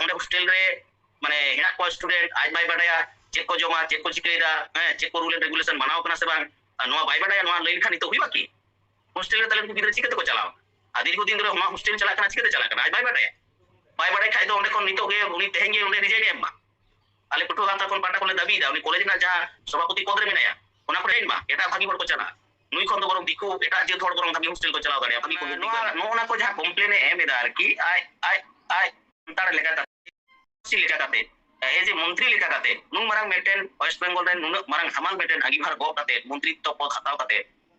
हमारे हॉस्टल रे माने हेना को स्टूडेंट आज बाय बाडाया चेक को जमा चेक को चिकेदा हैं चेक को रूल ᱨᱮᱜᱩᱞᱮᱥᱚᱱ ᱢᱟᱱᱟᱣ बनाओ ᱥᱮ ᱵᱟᱝ ᱱᱚᱣᱟ ᱵᱟᱭ ᱵᱟᱰᱟᱭᱟ ᱱᱚᱣᱟ ᱞᱟᱹᱭ लेन ᱱᱤᱛᱚᱜ ᱦᱩᱭᱩᱜᱼᱟ ᱠᱤ बाकी ᱨᱮ रे तले गिदर चिकेते को चलाओ आदिर को दिन रे हमारा ᱪᱟᱞᱟᱜ ᱠᱟᱱᱟ कना चिकेते चला कना आज ᱵᱟᱭ बाडाया बाय बाडाया खाई तो उन्हें को नितो गे उन्हें तेहेंगे उन्हें रिजेक्ट एम आले पटु गाता कोन पाटा कोले दाबी दा उन्हें कॉलेज ना जा सभापति पद रे मेनाया ओना को रेन मा एटा भागी बड़ को चला नुई खन तो बरम दिखो एटा जे थोड़ बरम दाबी हॉस्टल को ᱠᱚ दाड़िया भागी को नुआ नुआ ना को जा कंप्लेन एम एदा आर की आई आई आई तार लेका ᱞᱮᱠᱟᱛᱮ ᱮᱡᱮ ᱢᱚᱱᱛᱨᱤ ᱞᱮᱠᱟᱛᱮ ᱱᱩ ᱢᱟᱨᱟᱝ ᱢᱤᱫᱴᱮᱱ ᱳᱭᱮᱥᱴ ᱵᱮᱝᱜᱚᱞ ᱨᱮᱱ ᱱᱩᱱᱟᱹᱜ ᱢᱟᱨᱟᱝ ᱦᱟᱢᱟᱞ ᱢᱤᱫᱴᱮᱱ ᱟᱹᱜᱤᱵᱷᱟᱨ ᱜᱚᱜ ᱠᱟᱛᱮ ᱢᱚᱱᱛᱨᱤᱛᱛᱚ ᱯᱚᱫ ᱦᱟᱛᱟᱣ ᱠᱟᱛᱮ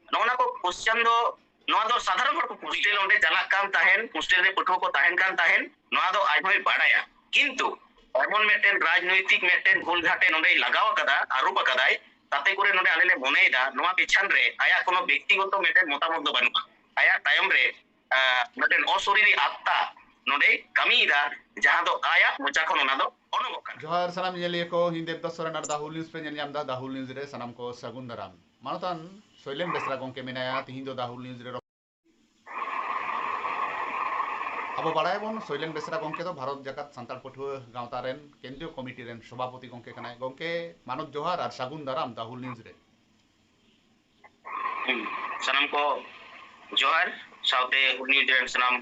ᱱᱚᱜᱼᱱᱟ ᱠᱚ ᱠᱚᱥᱪᱟᱱ ᱫᱚ ᱱᱚᱣᱟ ᱫᱚ ᱥᱟধারণ ᱦᱚᱲ ᱠᱚ ᱦᱳᱥᱴᱮᱞ ᱚᱸᱰᱮ ᱪᱟᱞᱟᱜ ᱠᱟᱱ ᱛᱟᱦᱮᱱ ᱦᱳᱥᱴᱮᱞ ᱨᱮ ᱯᱟᱹᱴᱷᱩᱣᱟᱹ ᱠᱚ ᱛᱟᱦᱮᱱ ᱠᱟᱱ ᱛᱟᱦᱮᱱ ᱱᱚᱣᱟ ᱫᱚ ᱟᱡ ᱦᱚᱸᱭ ᱵᱟᱰᱟᱭᱟ ᱠᱤᱱᱛᱩ এমন মিᱫᱴেন রাজনৈতিক মিᱫᱴেন ভুল ঘাটে নন্ডে লাগাও কাদা আরোপ কাদাই তাতে করে নন্ডে আলেলে মনেইদা নোয়া পিছান রে আয়া কোনো ব্যক্তিগত মিদটেন মতামত বানুকা আয়া টাইম রে মিদটেন অশরীরী আত্মা ᱱᱚᱰᱮ ᱠᱟᱹᱢᱤᱭᱮᱫᱟ ᱡᱟᱦᱟᱸ ᱫᱚ ᱟᱭᱟᱜ ᱢᱚᱪᱟ ᱠᱷᱚᱱ ᱚᱱᱟ ᱫᱚ ᱚᱰᱚᱠᱚᱜ ᱠᱟᱱᱟ ᱡᱚᱦᱟᱨ ᱥᱟᱱᱟᱢ ᱧᱮᱞᱤᱭᱟᱹ ᱠᱚ ᱤᱧ ᱫᱮᱵᱫᱟᱥ ᱥᱚᱨᱮᱱ ᱟᱨ ᱫᱟᱦᱩᱞ ᱱᱤᱭᱩᱡ ᱯᱮ ᱧᱮᱞ ᱧᱟᱢᱫᱟ ᱫᱟᱦᱩᱞ ᱱᱤᱭᱩᱡ ᱨᱮ ᱥᱟᱱᱟᱢ ᱠᱚ ᱥᱟᱹᱜᱩᱱ ᱫᱟᱨᱟᱢ ᱢᱟᱱᱚᱛᱟᱱ ᱥᱚᱭᱞᱮᱱ ᱵᱮᱥᱨᱟ ᱜᱚᱝᱠᱮ ᱢᱮᱱᱟᱭᱟ ᱛᱤᱦᱤᱧ ᱫᱚ ᱫᱟᱦᱩᱞ ᱱᱤᱭᱩᱡ ᱨᱮ अब बड़ा शैलेन बेसरा गमे तो भारत जगत सानतार पठुआ गाँता केंद्रीय कमिटी रेन सभापति गमे कनाय गमे मानव जोहार और सागुन दाराम दाहुल न्यूज रे सनाम को जोहार साउते न्यूज रेन सनाम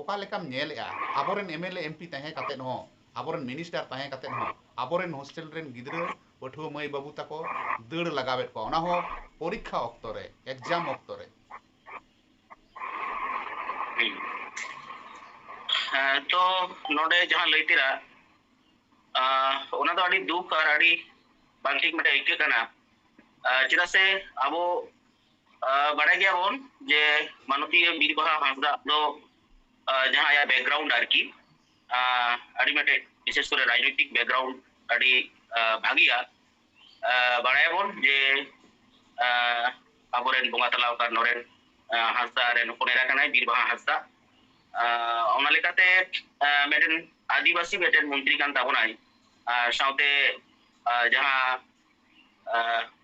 ᱚᱠᱟ ᱞᱮᱠᱟᱢ ᱧᱮᱞᱮᱜᱼᱟ ᱟᱵᱚᱨᱮᱱ ᱮᱢᱮᱞᱮ ᱮᱢᱯᱤ ᱛᱟᱦᱮᱸ ᱠᱟᱛᱮᱫ ᱦᱚᱸ ᱟᱵᱚᱨᱮᱱ ᱢᱤᱱᱤᱥᱴᱟᱨ ᱛᱟᱦᱮᱸ ᱠᱟᱛᱮᱫ ᱦᱚᱸ ᱟᱵᱚᱨᱮᱱ ᱦᱳᱥᱴᱮᱞ ᱨᱮᱱ ᱜᱤᱫᱽᱨᱟᱹ ᱯᱟᱹᱴᱷᱩᱣᱟᱹ ᱢᱟᱹᱭ ᱵᱟᱹᱵᱩ ᱛᱟᱠᱚ ᱫᱟᱹᱲ ᱞᱟᱜᱟᱣᱮᱫ ᱠᱚᱣᱟ ᱚᱱᱟ ᱦᱚᱸ ᱯᱚᱨᱤᱠᱠᱷᱟ ᱚᱠᱛᱚ ᱨᱮ ᱮᱠᱡᱟᱢ ᱚᱠᱛᱚ ᱨᱮ ᱛᱚ ᱱᱚᱰᱮ ᱡᱟᱦᱟᱸ ᱞᱟᱹᱭ ᱛᱮᱨᱟ ᱚᱱᱟ ᱫᱚ ᱟᱹᱰᱤ ᱫᱩᱠ ᱟᱨ ᱟᱹᱰᱤ ᱵᱟᱝ ᱴᱷᱤᱠ ᱢᱤᱫᱴᱮᱱ ᱟᱹᱭᱠᱟᱹ ᱠᱟᱱᱟ ᱪᱮᱫᱟᱜ ᱥᱮ ᱟᱵᱚ ᱵᱟᱲᱟᱭ ᱜᱮᱭᱟᱵᱚᱱ ᱡᱮ ᱢᱟᱱᱚᱛᱤᱭᱟᱹ ᱵᱤᱨ ᱵᱟᱦᱟ ᱦᱟᱸᱥᱫᱟ ᱫᱚ আয়া ব্যাকগ্রাউন্ড আর কি আদি মেটে বিশেষ করে রাজনৈতিক ব্যাকগ্রাউন্ড আদি ভাগিয়া বাড়াই বন যে আবরেন বঙ্গা তালাও কার নরেন হাঁসদা রেন হপনেরা কানায় বীরবাহা হাঁসদা ᱚᱱᱟ ᱞᱮᱠᱟᱛᱮ ᱢᱤᱫᱴᱮᱱ ᱟᱹᱫᱤᱵᱟᱹᱥᱤ ᱢᱤᱫᱴᱮᱱ ᱢᱚᱱᱛᱨᱤ ᱠᱟᱱ ᱛᱟᱵᱚᱱᱟᱭ ᱥᱟᱶᱛᱮ ᱡᱟᱦᱟᱸ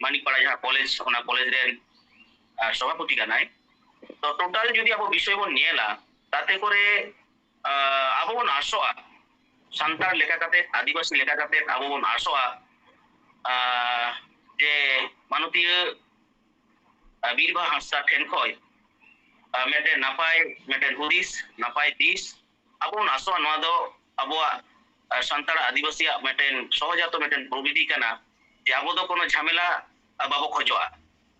মানিকপাড়া যাহা কলেজ ওনা কলেজ রেন সভাপতি কানায় তো টোটাল যদি আবো বিষয় বন নিয়েলা তাতে করে আবহন আসোয়া সান্তার লেখাকাতে আদিবাসী লেখা কাতে আবহন আসোয়া যে মানতীয় বীরভা হাসা ঠেন মেটে নাপাই মেটে হুদিস নাপাই দিস আবহন আসোয়া নয় দো আবহাওয়া সান্তার আদিবাসী মেটে সহজাত মেটে প্রবৃতি কানা, যে আবো দো কোনো ঝামেলা বাবো খোঁজা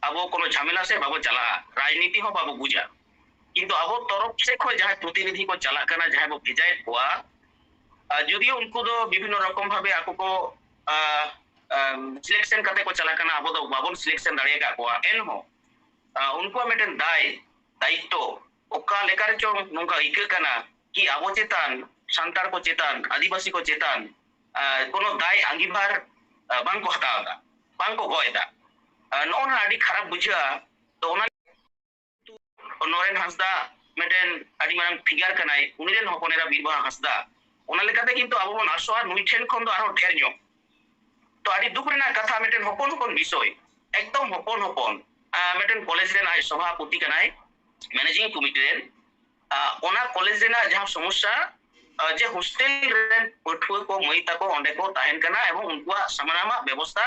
আবো কোনো ঝামেলা সে বাবো চালা রাজনীতি হো বাবো বুঝা। इन अब तरफ से खो जहाँ प्रतिनिधि को चलाना जहाँ बो भेजा जदियो उनको दो विभिन्न रकम भाव आको को सिलेक्शन करते को चलाना अब दो बाबन सिलेक्शन दाड़े को एनहो उनको मेटन दाय दायित्व ओका लेकर चो नोका इके कना कि अब चेतान सानतार को चेतान आदिवासी को चेतान कोनो दाय आंगीभार बांग को हटावदा बांग को गोयदा नोना आदि खराब बुझा तो ᱱᱚᱨᱮᱱ ᱦᱟᱸᱥᱫᱟ ᱢᱤᱫᱴᱮᱱ ᱟᱹᱰᱤ ᱢᱟᱨᱟᱝ ᱯᱷᱤᱜᱟᱨ ᱠᱟᱱᱟᱭ ᱩᱱᱤᱨᱮᱱ ᱦᱚᱯᱚᱱᱮᱨᱟ ᱵᱤᱨᱵᱟᱦᱟ ᱦᱟᱸᱥᱫᱟ ᱚᱱᱟ ᱞᱮᱠᱟᱛᱮ ᱠᱤᱱᱛᱩ ᱟᱵᱚ ᱵᱚᱱ ᱟᱥᱚᱜᱼᱟ ᱱᱩᱭ ᱴᱷᱮᱱ ᱠᱷᱚᱱ ᱫᱚ ᱟᱨᱦᱚᱸ ᱰᱷᱮᱨ ᱧᱚᱜ ᱛᱚ ᱟᱹᱰᱤ ᱫᱩᱠ ᱨᱮᱱᱟᱜ ᱠᱟᱛᱷᱟ ᱢᱤᱫᱴᱮᱱ ᱦᱚᱯᱚᱱ ᱦᱚᱯᱚᱱ ᱵᱤᱥᱚᱭ ᱮᱠᱫᱚᱢ ᱦᱚᱯᱚᱱ ᱦᱚᱯᱚᱱ ᱢᱤᱫᱴᱮᱱ ᱠᱚᱞᱮᱡᱽ ᱨᱮᱱ ᱟᱡ ᱥᱚᱵᱷᱟᱯᱚᱛᱤ ᱠᱟᱱᱟᱭ ᱢᱮᱱᱮᱡᱤᱝ ᱠᱚᱢᱤᱴᱤ ᱨᱮᱱ ᱚᱱᱟ ᱠᱚᱞᱮᱡᱽ ᱨᱮᱱᱟᱜ ᱡᱟᱦᱟᱸ ᱥᱚᱢᱚᱥᱥᱟ ᱡᱮ ᱦᱳᱥᱴᱮᱞ ᱨᱮᱱ ᱯᱟᱹᱴᱷᱩᱣᱟᱹ ᱠᱚ ᱢᱟᱹᱭ ᱛᱟᱠᱚ ᱚᱸᱰᱮ ᱠᱚ ᱛᱟᱦᱮᱱ ᱠᱟᱱᱟ ᱮᱵᱚᱝ ᱩᱱᱠᱩᱣᱟᱜ ᱥᱟᱱᱟᱢᱟᱜ ᱵᱮᱵᱚᱥᱛᱷᱟ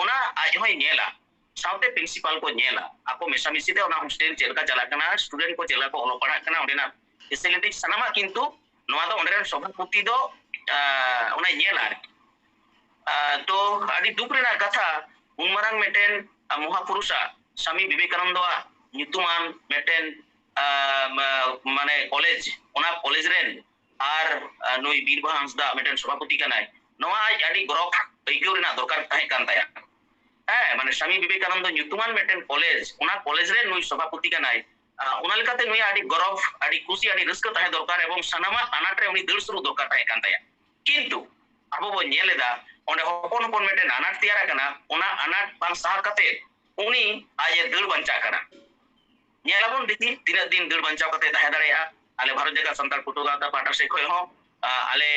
ᱚᱱᱟ ᱟᱡ ᱦᱚᱸᱭ ᱧᱮᱞᱟ ᱥᱟᱶᱛᱮ ᱯᱨᱤᱱᱥᱤᱯᱟᱞ ᱠᱚ ᱧᱮᱞᱟ ᱟᱠᱚ ᱢᱮᱥᱟᱢᱤᱥᱤ ᱛᱮ ᱚᱱᱟ ᱦᱳᱥᱴᱮᱞ ᱪᱮᱫ ᱞᱮᱠᱟ ᱪᱟᱞᱟᱜ ᱠᱟᱱᱟ ᱥᱴᱩᱰᱮᱱᱴ ᱠᱚ ᱪᱮᱫ ᱞᱮᱠᱟ ᱠᱚ ᱚᱞᱚᱜ ᱯᱟᱲᱦᱟᱜ ᱠᱟᱱᱟ ᱚᱸᱰᱮᱱᱟᱜ ᱯᱷᱮᱥᱤᱞᱤᱴᱤ ᱥᱟᱱᱟᱢᱟᱜ ᱠᱤᱱᱛᱩ ᱱᱚᱣᱟ ᱫᱚ ᱚᱸᱰᱮᱱ ᱥᱚᱵᱷᱟᱯᱚᱛᱤ ᱫᱚ ᱚᱱᱟᱭ ᱧᱮᱞᱟ ᱟᱨᱠᱤ ᱛᱚ ᱟᱹᱰᱤ ᱫᱩᱠ ᱨᱮᱱᱟᱜ ᱠᱟᱛᱷᱟ ᱩᱱ ᱢᱟᱨᱟᱝ ᱢᱤᱫᱴᱮᱱ ᱢᱚᱦᱟᱯᱩᱨᱩᱥᱟᱜ ᱥᱟᱢᱤ ᱵᱤᱵᱮᱠᱟᱱᱚᱱᱫᱚᱣᱟᱜ ᱧᱩᱛᱩᱢᱟᱱ ᱢᱤᱫᱴᱮᱱ মানে কলেজ ওনা কলেজ রেন আর নই বীরবা হাঁসদা মিটেন সভাপতি কানাই নয় আজ আডি গরব ঐক্য দরকার তাহে কান তায়া হ্যাঁ মানে স্বামী বিবেকানন্দ ᱧᱩᱛᱩᱢᱟᱱ ᱢᱤᱫᱴᱮᱱ ᱠᱚᱞᱮᱡᱽ ᱚᱱᱟ ᱠᱚᱞᱮᱡᱽ ᱨᱮ ᱱᱩᱭ ᱥᱚᱵᱷᱟᱯᱚᱛᱤ ᱠᱟᱱᱟᱭ ᱚᱱᱟ ᱞᱮᱠᱟᱛᱮ ᱱᱩᱭ ᱟᱹᱰᱤ ᱜᱚᱨᱚᱵ ᱟᱹᱰᱤ ᱠᱩᱥᱤ ᱟᱹᱰᱤ ᱨᱟᱹᱥᱠᱟᱹ ᱛᱟᱦᱮᱸ ᱫᱚᱨᱠᱟর ᱮᱵᱚᱝ ᱥᱟᱱᱟᱢᱟᱜ ᱟᱱᱟᱴ ᱨᱮ উনি ᱫᱟᱹᱲ ᱥᱩᱨᱩᱜ ᱫᱚᱨᱠᱟর ᱛᱟᱦᱮᱸ ᱠᱟᱱ ᱛᱟᱭᱟ কিন্তু ᱟᱵᱚ ᱵᱚᱱ ᱧᱮᱞ ᱮᱫᱟ ᱚᱸᱰᱮ ᱦᱚᱯᱚᱱ ᱦᱚᱯᱚᱱ ᱢᱤᱫᱴᱮᱱ ᱟᱱᱟᱴ ᱛᱮᱭᱟᱨ ᱟᱠᱟᱱᱟ ᱚᱱᱟ ᱟᱱᱟᱴ ᱵᱟᱝ ᱥᱟᱦᱟ ᱠᱟᱛᱮ উনি ᱟᱡᱮ ᱫᱟᱹᱲ ᱵᱟᱧᱪᱟᱜ ᱠᱟᱱᱟ ᱧᱮᱞᱟᱵᱚᱱ ᱫᱮᱠᱷᱤ ᱛᱤᱱᱟᱹᱜ ᱫᱤᱱ ᱫᱟᱹᱲ ᱵᱟᱧᱪᱟᱣ ᱠᱟᱛᱮ ᱛᱟᱦᱮᱸ ᱫᱟᱲᱮᱭᱟᱜᱼᱟ ᱟᱞᱮ ᱵᱷᱟᱨᱚᱛ ᱡᱟᱠᱟᱛ ᱥᱟᱱᱛᱟᱲ ᱯᱩᱴᱩ ᱜᱟᱶᱛᱟ ᱯᱟᱦᱴᱟ ᱥᱮᱫ ᱠᱷᱚᱱ ᱦᱚᱸ ᱟᱞᱮ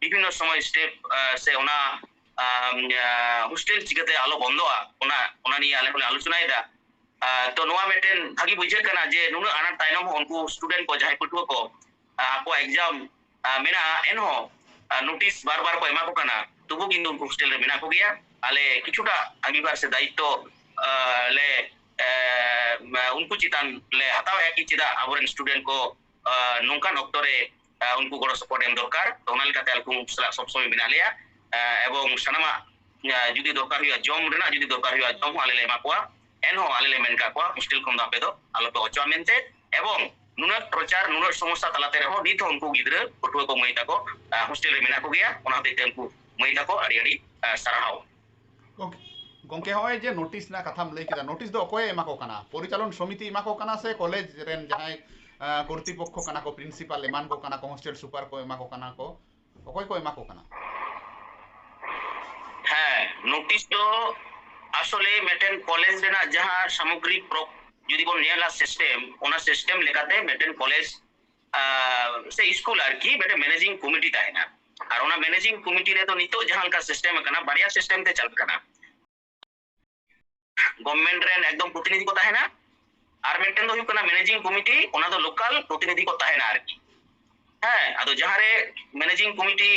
বিভিন্ন সময় স্টেপ সে ওনা ᱦᱳᱥᱴᱮᱞ ᱪᱤᱠᱟᱹᱛᱮ ᱟᱞᱚ ᱵᱚᱱᱫᱚᱜᱼᱟ ᱚᱱᱟ ᱚᱱᱟ ᱱᱤᱭᱮ ᱟᱞᱮ ᱦᱚᱸᱞᱮ ᱟᱞᱳᱪᱚᱱᱟᱭᱮᱫᱟ ᱛᱚ ᱱᱚᱣᱟ ᱢᱤᱫᱴᱮᱱ ᱵᱷᱟᱜᱤ ᱵᱩᱡᱷᱟᱹᱜ ᱠᱟᱱᱟ ᱡᱮ ᱱᱩᱱᱟᱹᱜ ᱟᱱᱟᱴ ᱛᱟᱭᱱᱚᱢ ᱦᱚᱸ ᱩᱱᱠᱩ ᱥᱴᱩᱰᱮᱱᱴ ᱠᱚ ᱡᱟᱦᱟᱸᱭ ᱯᱟᱹᱴᱷᱩᱣᱟᱹ ᱠᱚ ᱟᱠᱚᱣᱟᱜ ᱮᱠᱡᱟᱢ ᱢᱮᱱᱟᱜᱼᱟ ᱮᱱᱦᱚᱸ ᱱᱳᱴᱤᱥ ᱵᱟᱨ ᱵᱟᱨ ᱠᱚ ᱮᱢᱟ ᱠᱚ ᱠᱟᱱᱟ ᱛᱚᱵᱩ কিন্তু ᱩᱱᱠᱩ ᱦᱳᱥᱴᱮᱞ ᱨᱮ ᱢᱮᱱᱟᱜ ᱠᱚᱜᱮᱭᱟ ᱟᱞᱮ ᱠᱤᱪᱷᱩᱴᱟ ᱟᱹᱜᱤᱵᱟᱨ ᱥᱮ ᱫᱟᱭᱤᱛᱛᱚ ᱞᱮ ᱩᱱᱠᱩ ᱪᱮᱛᱟᱱ ᱞᱮ ᱦᱟᱛᱟᱣᱮᱫᱼᱟ ᱠᱤ ᱪᱮᱫᱟᱜ ᱟᱵᱚᱨᱮᱱ ᱥᱴᱩᱰᱮᱱᱴ ᱠᱚ ᱱᱚᱝᱠᱟᱱ ᱚᱠᱛᱚ ᱨᱮ ᱩᱱᱠᱩ ᱜᱚᱲᱚ ᱥᱚᱯᱚᱦᱚᱫ ᱮᱢ ᱫᱚᱨᱠᱟর ᱛᱚ ᱚᱱᱟ ᱞᱮᱠᱟᱛᱮ ᱟᱞᱮ ᱥᱟᱞᱟᱜ ᱥᱚᱵᱽᱥᱚᱢᱚᱭ ᱢᱮᱱᱟᱜ ᱞᱮᱭᱟ ᱮᱵᱚᱝ ᱥᱟᱱᱟᱢᱟᱜ ᱡᱩᱫᱤ ᱫᱚᱨᱠᱟর ᱦᱩᱭᱩᱜᱼᱟ ᱡᱚᱢ ᱨᱮᱱᱟᱜ ᱡᱩᱫᱤ ᱫᱚᱨᱠar ᱦᱩᱭᱩᱜᱼᱟ ᱡᱚᱢ ᱦᱚᱸ ᱟᱞᱮ ᱞᱮ ᱮᱢᱟ ᱠᱚᱣᱟ ᱮᱱᱦᱚᱸ ᱟᱞᱮ ᱞᱮ ᱢᱮᱱ ᱠᱟᱜ ᱠᱚᱣᱟ ᱦᱳᱥᱴᱮᱞ ᱠᱷᱚᱱ ᱫᱚ ᱟᱯᱮ ᱫᱚ ᱟᱞᱚᱯᱮ ᱚᱪᱚᱜᱼᱟ ᱢᱮᱱᱛᱮ ᱮᱵᱚᱝ ᱱᱩᱱᱟᱹᱜ ᱴᱨᱚᱪᱟᱨ ᱱᱩᱱᱟᱹᱜ ᱥᱚᱢᱚᱥᱥᱟ ᱛᱟᱞᱟᱛᱮ ᱨᱮᱦᱚᱸ ᱱᱤᱛ ᱦᱚᱸ ᱩᱱᱠᱩ ᱜᱤᱫᱽᱨᱟᱹ ᱯᱟᱹᱴᱷᱩᱣᱟᱹ ᱠᱚ ᱢᱟᱹᱭ ᱛᱟᱠᱚ ᱦᱳᱥᱴᱮᱞ ᱨᱮ ᱢᱮᱱᱟᱜ ᱠᱚᱜᱮᱭᱟ ᱚᱱᱟ ᱦᱚᱛᱮᱡ ᱛᱮ ᱩᱱᱠᱩ ᱢᱟᱹᱭ ᱛᱟᱠᱚ ᱟᱹᱰᱤ ᱟᱹᱰᱤ ᱥᱟᱨᱦᱟᱣ ᱜᱚᱝᱠᱮ ᱦᱚᱸᱜᱼᱚᱭ ᱡᱮ ᱱᱳᱴᱤᱥ ᱨᱮᱱᱟᱜ ᱠᱟᱛᱷᱟᱢ ᱞᱟᱹᱭ ᱠᱮᱫᱟ ᱱᱳᱴᱤᱥ ᱫᱚ ᱚᱠᱚᱭᱮ ᱮᱢᱟ ᱠᱚ ᱠᱟᱱᱟ ᱯᱚᱨᱤᱪᱟᱞᱚᱱ ᱥᱚᱢᱤᱛᱤ ᱮᱢᱟ ᱠᱚ ᱠᱟᱱᱟ ᱥᱮ ᱠᱚᱞᱮᱡ ᱨᱮᱱ ᱡᱟᱦᱟᱸᱭ ᱠᱚᱨᱛৃᱯᱚᱠᱠᱷᱚ ᱠᱟᱱᱟ ᱠᱚ ᱯᱨᱤᱱᱥিপাল ᱮᱢᱟᱱ ᱠᱚ ᱠᱟᱱᱟ ᱠᱚ ᱦᱳᱥᱴᱮᱞ ᱥᱩᱯᱟᱨ ᱠᱚ ᱮᱢᱟ ᱠᱚ ᱠᱟᱱᱟ ᱠᱚ ᱚᱠᱚᱭ ᱠᱚ ᱮᱢᱟ ᱠᱚ ᱠᱟᱱᱟ ᱱᱚᱴᱤᱥ ᱫᱚ ᱟᱥᱚᱞᱮ ᱢᱤᱫᱴᱮᱱ ᱠᱚᱞᱮᱡᱽ ᱨᱮᱱᱟᱜ ᱡᱟᱦᱟᱸ ᱥᱟᱢᱚᱜᱨᱤᱠ ᱡᱩᱫᱤ ᱵᱚᱱ ᱧᱮᱞᱟ ᱥᱤᱥᱴᱮᱢ ᱚᱱᱟ ᱥᱤᱥᱴᱮᱢ ᱞᱮᱠᱟᱛᱮ ᱢᱤᱫᱴᱮᱱ ᱠᱚᱞᱮᱡᱽ ᱥᱮ ᱥᱠᱩᱞ ᱟᱨᱠᱤ ᱢᱤᱫᱴᱮᱱ ᱢᱮᱱᱮᱡᱤᱝ ᱠᱚᱢᱤᱴᱤ ᱛᱟᱦᱮᱱᱟ ᱟᱨ ᱚᱱᱟ ᱢᱮᱱᱮᱡᱤᱝ ᱠᱚᱢᱤᱴᱤ ᱨᱮᱫᱚ ᱱᱤᱛᱚᱜ ᱡᱟᱦᱟᱸ ᱞᱮᱠᱟ ᱥᱤᱥᱴᱮᱢ ᱟᱠᱟᱱᱟ ᱵᱟᱨᱭᱟ ᱥᱤᱥᱴᱮᱢ ᱛᱮ ᱪᱟᱞᱟᱜ ᱠᱟᱱᱟ গভর্নমেন্ট রেন একদম প্রতিনিধি কো তাহেনা আর মেনটেন দো হুᱭᱩᱜ ᱠᱟᱱᱟ ম্যানেজিং ᱠᱚᱢᱤᱴᱤ ᱚᱱᱟ ᱫᱚ ᱞᱳᱠᱟᱞ প্রতিনিধি ᱠᱚ ᱛᱟᱦᱮᱱᱟ ᱟᱨᱠᱤ ᱦᱮᱸ ᱟᱫᱚ ᱡᱟᱦᱟᱸ ᱨᱮ ম্যানেজিং ᱠᱚᱢᱤᱴᱤ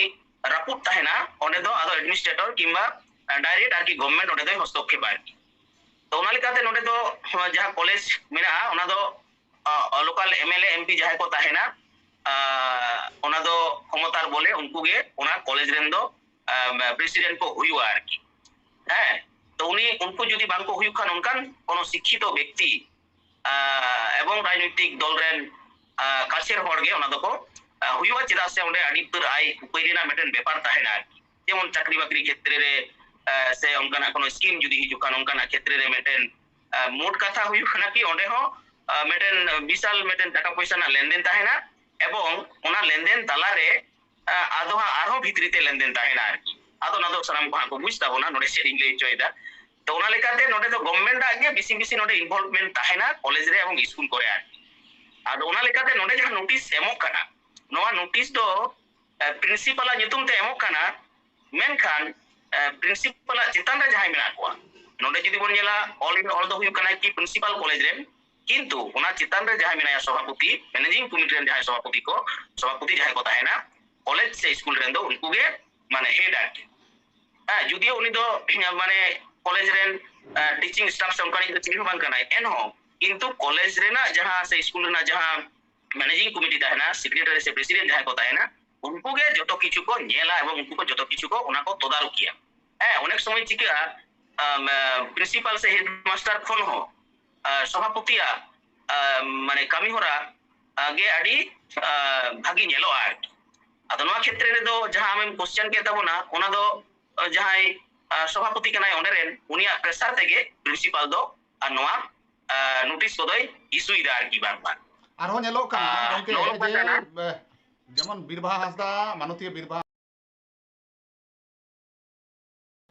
ᱨᱟᱹᱯᱩᱫ ᱛᱟᱦᱮᱱᱟ ᱚᱸᱰᱮ ᱫᱚ ᱟᱫᱚ ᱮᱰᱢᱤᱱᱤᱥᱴ্রেᱴᱚᱨ ᱠᱤᱝᱵᱟ ᱰᱟᱭᱨᱮᱠᱴ ᱟᱨᱠᱤ ᱜᱚᱵᱷᱚᱨᱱᱢᱮᱱᱴ ᱚᱸᱰᱮ ᱫᱚᱭ ᱦᱚᱥᱛᱚᱠᱷᱮᱯᱟ ᱟᱨᱠᱤ ᱛᱚ ᱚᱱᱟ ᱞᱮᱠᱟᱛᱮ ᱱᱚᱸᱰᱮ ᱫᱚ ᱡᱟᱦᱟᱸ ᱠᱚᱞᱮᱡᱽ ᱢᱮᱱᱟᱜᱼᱟ ᱚᱱᱟ ᱫᱚ ᱞᱳᱠᱟᱞ ᱮᱢᱮᱞᱮ ᱮᱢᱯᱤ ᱡᱟᱦᱟᱸᱭ ᱠᱚ ᱛᱟᱦᱮᱱᱟ ᱚᱱᱟ ᱫᱚ ᱠᱷᱚᱢᱚᱛᱟᱨ ᱵᱚᱞᱮ ᱩᱱᱠᱩ ᱜᱮ ᱚᱱᱟ ᱠᱚᱞᱮᱡᱽ ᱨᱮᱱ ᱫᱚ প্রেসিডেন্ট ᱠᱚ ᱦᱩᱭᱩᱜᱼᱟ ᱟᱨᱠᱤ ᱦᱮᱸ ᱛᱚ উনি উনকু যদি বাংকো হুয়ুক খান উনকান কোন শিক্ষিত ব্যক্তি এবং রাজনৈতিক দল রেন কাছের হড়গে ওনা দকো হুয়ুয়া চেদা সে ওনে আডিপুর আই উপরিনা মেটেন ব্যাপার তাহেনা যেমন চাকরি বাকরি ক্ষেত্রে রে ᱥᱮ ᱚᱱᱠᱟᱱᱟᱜ ᱠᱳᱱᱳ ᱥᱠᱤᱢ ᱡᱩᱫᱤ ᱦᱤᱡᱩᱜ ᱠᱷᱟᱱ ᱚᱱᱠᱟᱱᱟᱜ ᱠᱷᱮᱛᱨᱮ ᱨᱮ ᱢᱤᱫᱴᱮᱱ ᱢᱳᱴ ᱠᱟᱛᱷᱟ ᱦᱩᱭᱩᱜ ᱠᱟᱱᱟ ᱠᱤ ᱚᱸᱰᱮ ᱦᱚᱸ ᱢᱤᱫᱴᱮᱱ ᱵᱤᱥᱟᱞ ᱢᱤᱫᱴᱮᱱ ᱴᱟᱠᱟ ᱯᱚᱭᱥᱟ ᱨᱮᱱᱟᱜ লেনদেন ᱛᱟᱦᱮᱱᱟ ᱮᱵᱚᱝ ᱚᱱᱟ লেনদেন ᱛᱟᱞᱟᱨᱮ ᱟᱫᱚ ᱦᱟᱸᱜ ᱟᱨᱦᱚᱸ ᱵᱷᱤᱛᱨᱤ ᱛᱮ লেনদেন ᱛᱟᱦᱮᱱᱟ ᱟᱨᱠᱤ ᱟᱫᱚ ᱚᱱᱟ ᱫᱚ ᱥᱟᱱᱟᱢ ᱠᱚ ᱦᱟᱸᱜ ᱠᱚ ᱵᱩᱡᱽ ᱛᱟᱵᱚᱱᱟ ᱱᱚᱰᱮ ᱪᱮᱫ ᱤᱧ ᱞᱟᱹᱭ ᱦᱚᱪᱚᱭᱮᱫᱟ ᱛᱚ ᱚᱱᱟ ᱞᱮᱠᱟᱛᱮ ᱱᱚᱰᱮ ᱫᱚ ᱜᱚᱵᱷᱚᱨᱱᱢᱮᱱᱴᱟᱜ ᱜᱮ ᱵᱮᱥᱤ ᱵᱮᱥᱤ ᱱᱚᱰᱮ ᱤᱱᱵᱷᱚᱞᱵᱷᱢᱮᱱᱴ ᱛᱟᱦᱮᱱᱟ ᱠᱚᱞᱮᱡᱽ ᱨᱮ ᱮᱵᱚᱝ ᱥᱠᱩᱞ ᱠᱚᱨᱮ ᱟᱨᱠᱤ ᱟᱫᱚ ᱚᱱᱟ ᱞᱮᱠᱟᱛᱮ ᱱᱚᱰᱮ ᱡᱟᱦᱟᱸ ᱱᱳᱴᱤᱥ ᱮᱢᱚᱜ ᱠᱟᱱᱟ ᱱᱚᱣᱟ ᱱᱳᱴᱤᱥ ᱫᱚ ᱯᱨᱤᱱᱥᱤᱯᱟᱞᱟᱜ ᱧᱩᱛᱩᱢ ᱛᱮ ᱮᱢᱚᱜ ᱠᱟᱱᱟ ᱢᱮᱱᱠᱷᱟᱱ ᱯᱨᱤᱱᱥᱤᱯᱟᱞᱟᱜ ᱪᱮᱛᱟᱱ ᱨᱮ ᱡᱟᱦᱟᱸᱭ ᱢᱮᱱᱟᱜ ᱠᱚᱣᱟ ᱱᱚᱰᱮ ᱡᱩᱫᱤ ᱵᱚᱱ ᱧᱮᱞᱟ ᱚᱞ ᱤᱱ ᱚᱞ ᱫᱚ ᱦᱩᱭᱩᱜ ᱠᱟᱱᱟ কি প্রিন্সিপাল কলেজ রেন কিন্তু ওনা চিতান রে যাহাই মেনায়া সভাপতি ম্যানেজিং কমিটি রেন যাহাই সভাপতি কো সভাপতি যাহাই কো তাহেনা কলেজ সে স্কুল রেন দো উনকু গে মানে হেড আরকি হ্যাঁ যদিও উনি দো মানে কলেজ রেন টিচিং স্টাফ সে অনকানি ᱫᱚ ᱪᱤᱞᱤ ᱦᱚᱸ ᱵᱟᱝ ᱠᱟᱱᱟᱭ ᱮᱱᱦᱚᱸ ᱠᱤᱱᱛᱩ ᱠᱚᱞᱮᱡᱽ ᱨᱮᱱᱟᱜ ᱡᱟᱦᱟᱸ ᱥᱮ ᱥᱠᱩᱞ ᱨᱮᱱᱟᱜ ᱡᱟᱦᱟᱸ ম্যানেজিং কমিটি তাহেনা সেক্রেটারি সে প্রেসিডেন্ট যাহাই কো তাহেনা উনকু গে যত কিছু কো ñela এবং উনকু কো যত কিছু কো ওনা কো তদারকিয়া হ্যাঁ অনেক সময় থেকে প্রিন্সিপাল সে হেডমাস্টার খন হো সভাপতিয়া মানে কামি হরা গে আডি ভাগি নেলো আর ᱟᱫᱚ ᱱᱚᱣᱟ ᱠᱷᱮᱛᱨᱮ ᱨᱮᱫᱚ ᱡᱟᱦᱟᱸ ᱟᱢᱮᱢ ᱠᱚᱥᱪᱮᱱ ᱠᱮᱫ ᱛᱟᱵᱚᱱᱟ ᱚᱱᱟ ᱫᱚ ᱡᱟᱦᱟᱸᱭ ᱥᱚᱵᱷᱟᱯᱚᱛᱤ ᱠᱟᱱᱟᱭ ᱚᱸᱰᱮ ᱨᱮᱱ ᱩᱱᱤᱭᱟᱜ ᱯᱨᱮᱥᱟᱨ ᱛᱮᱜᱮ ᱯᱨᱤᱱᱥᱤᱯᱟᱞ ᱫᱚ ᱟᱨ ᱱᱚᱣᱟ নোটিস কদই ইস্যুই দা আর কি বারবার আর হো নেলো কানা গমকে যেমন বীরভা হাসদা মানতীয় বীরভা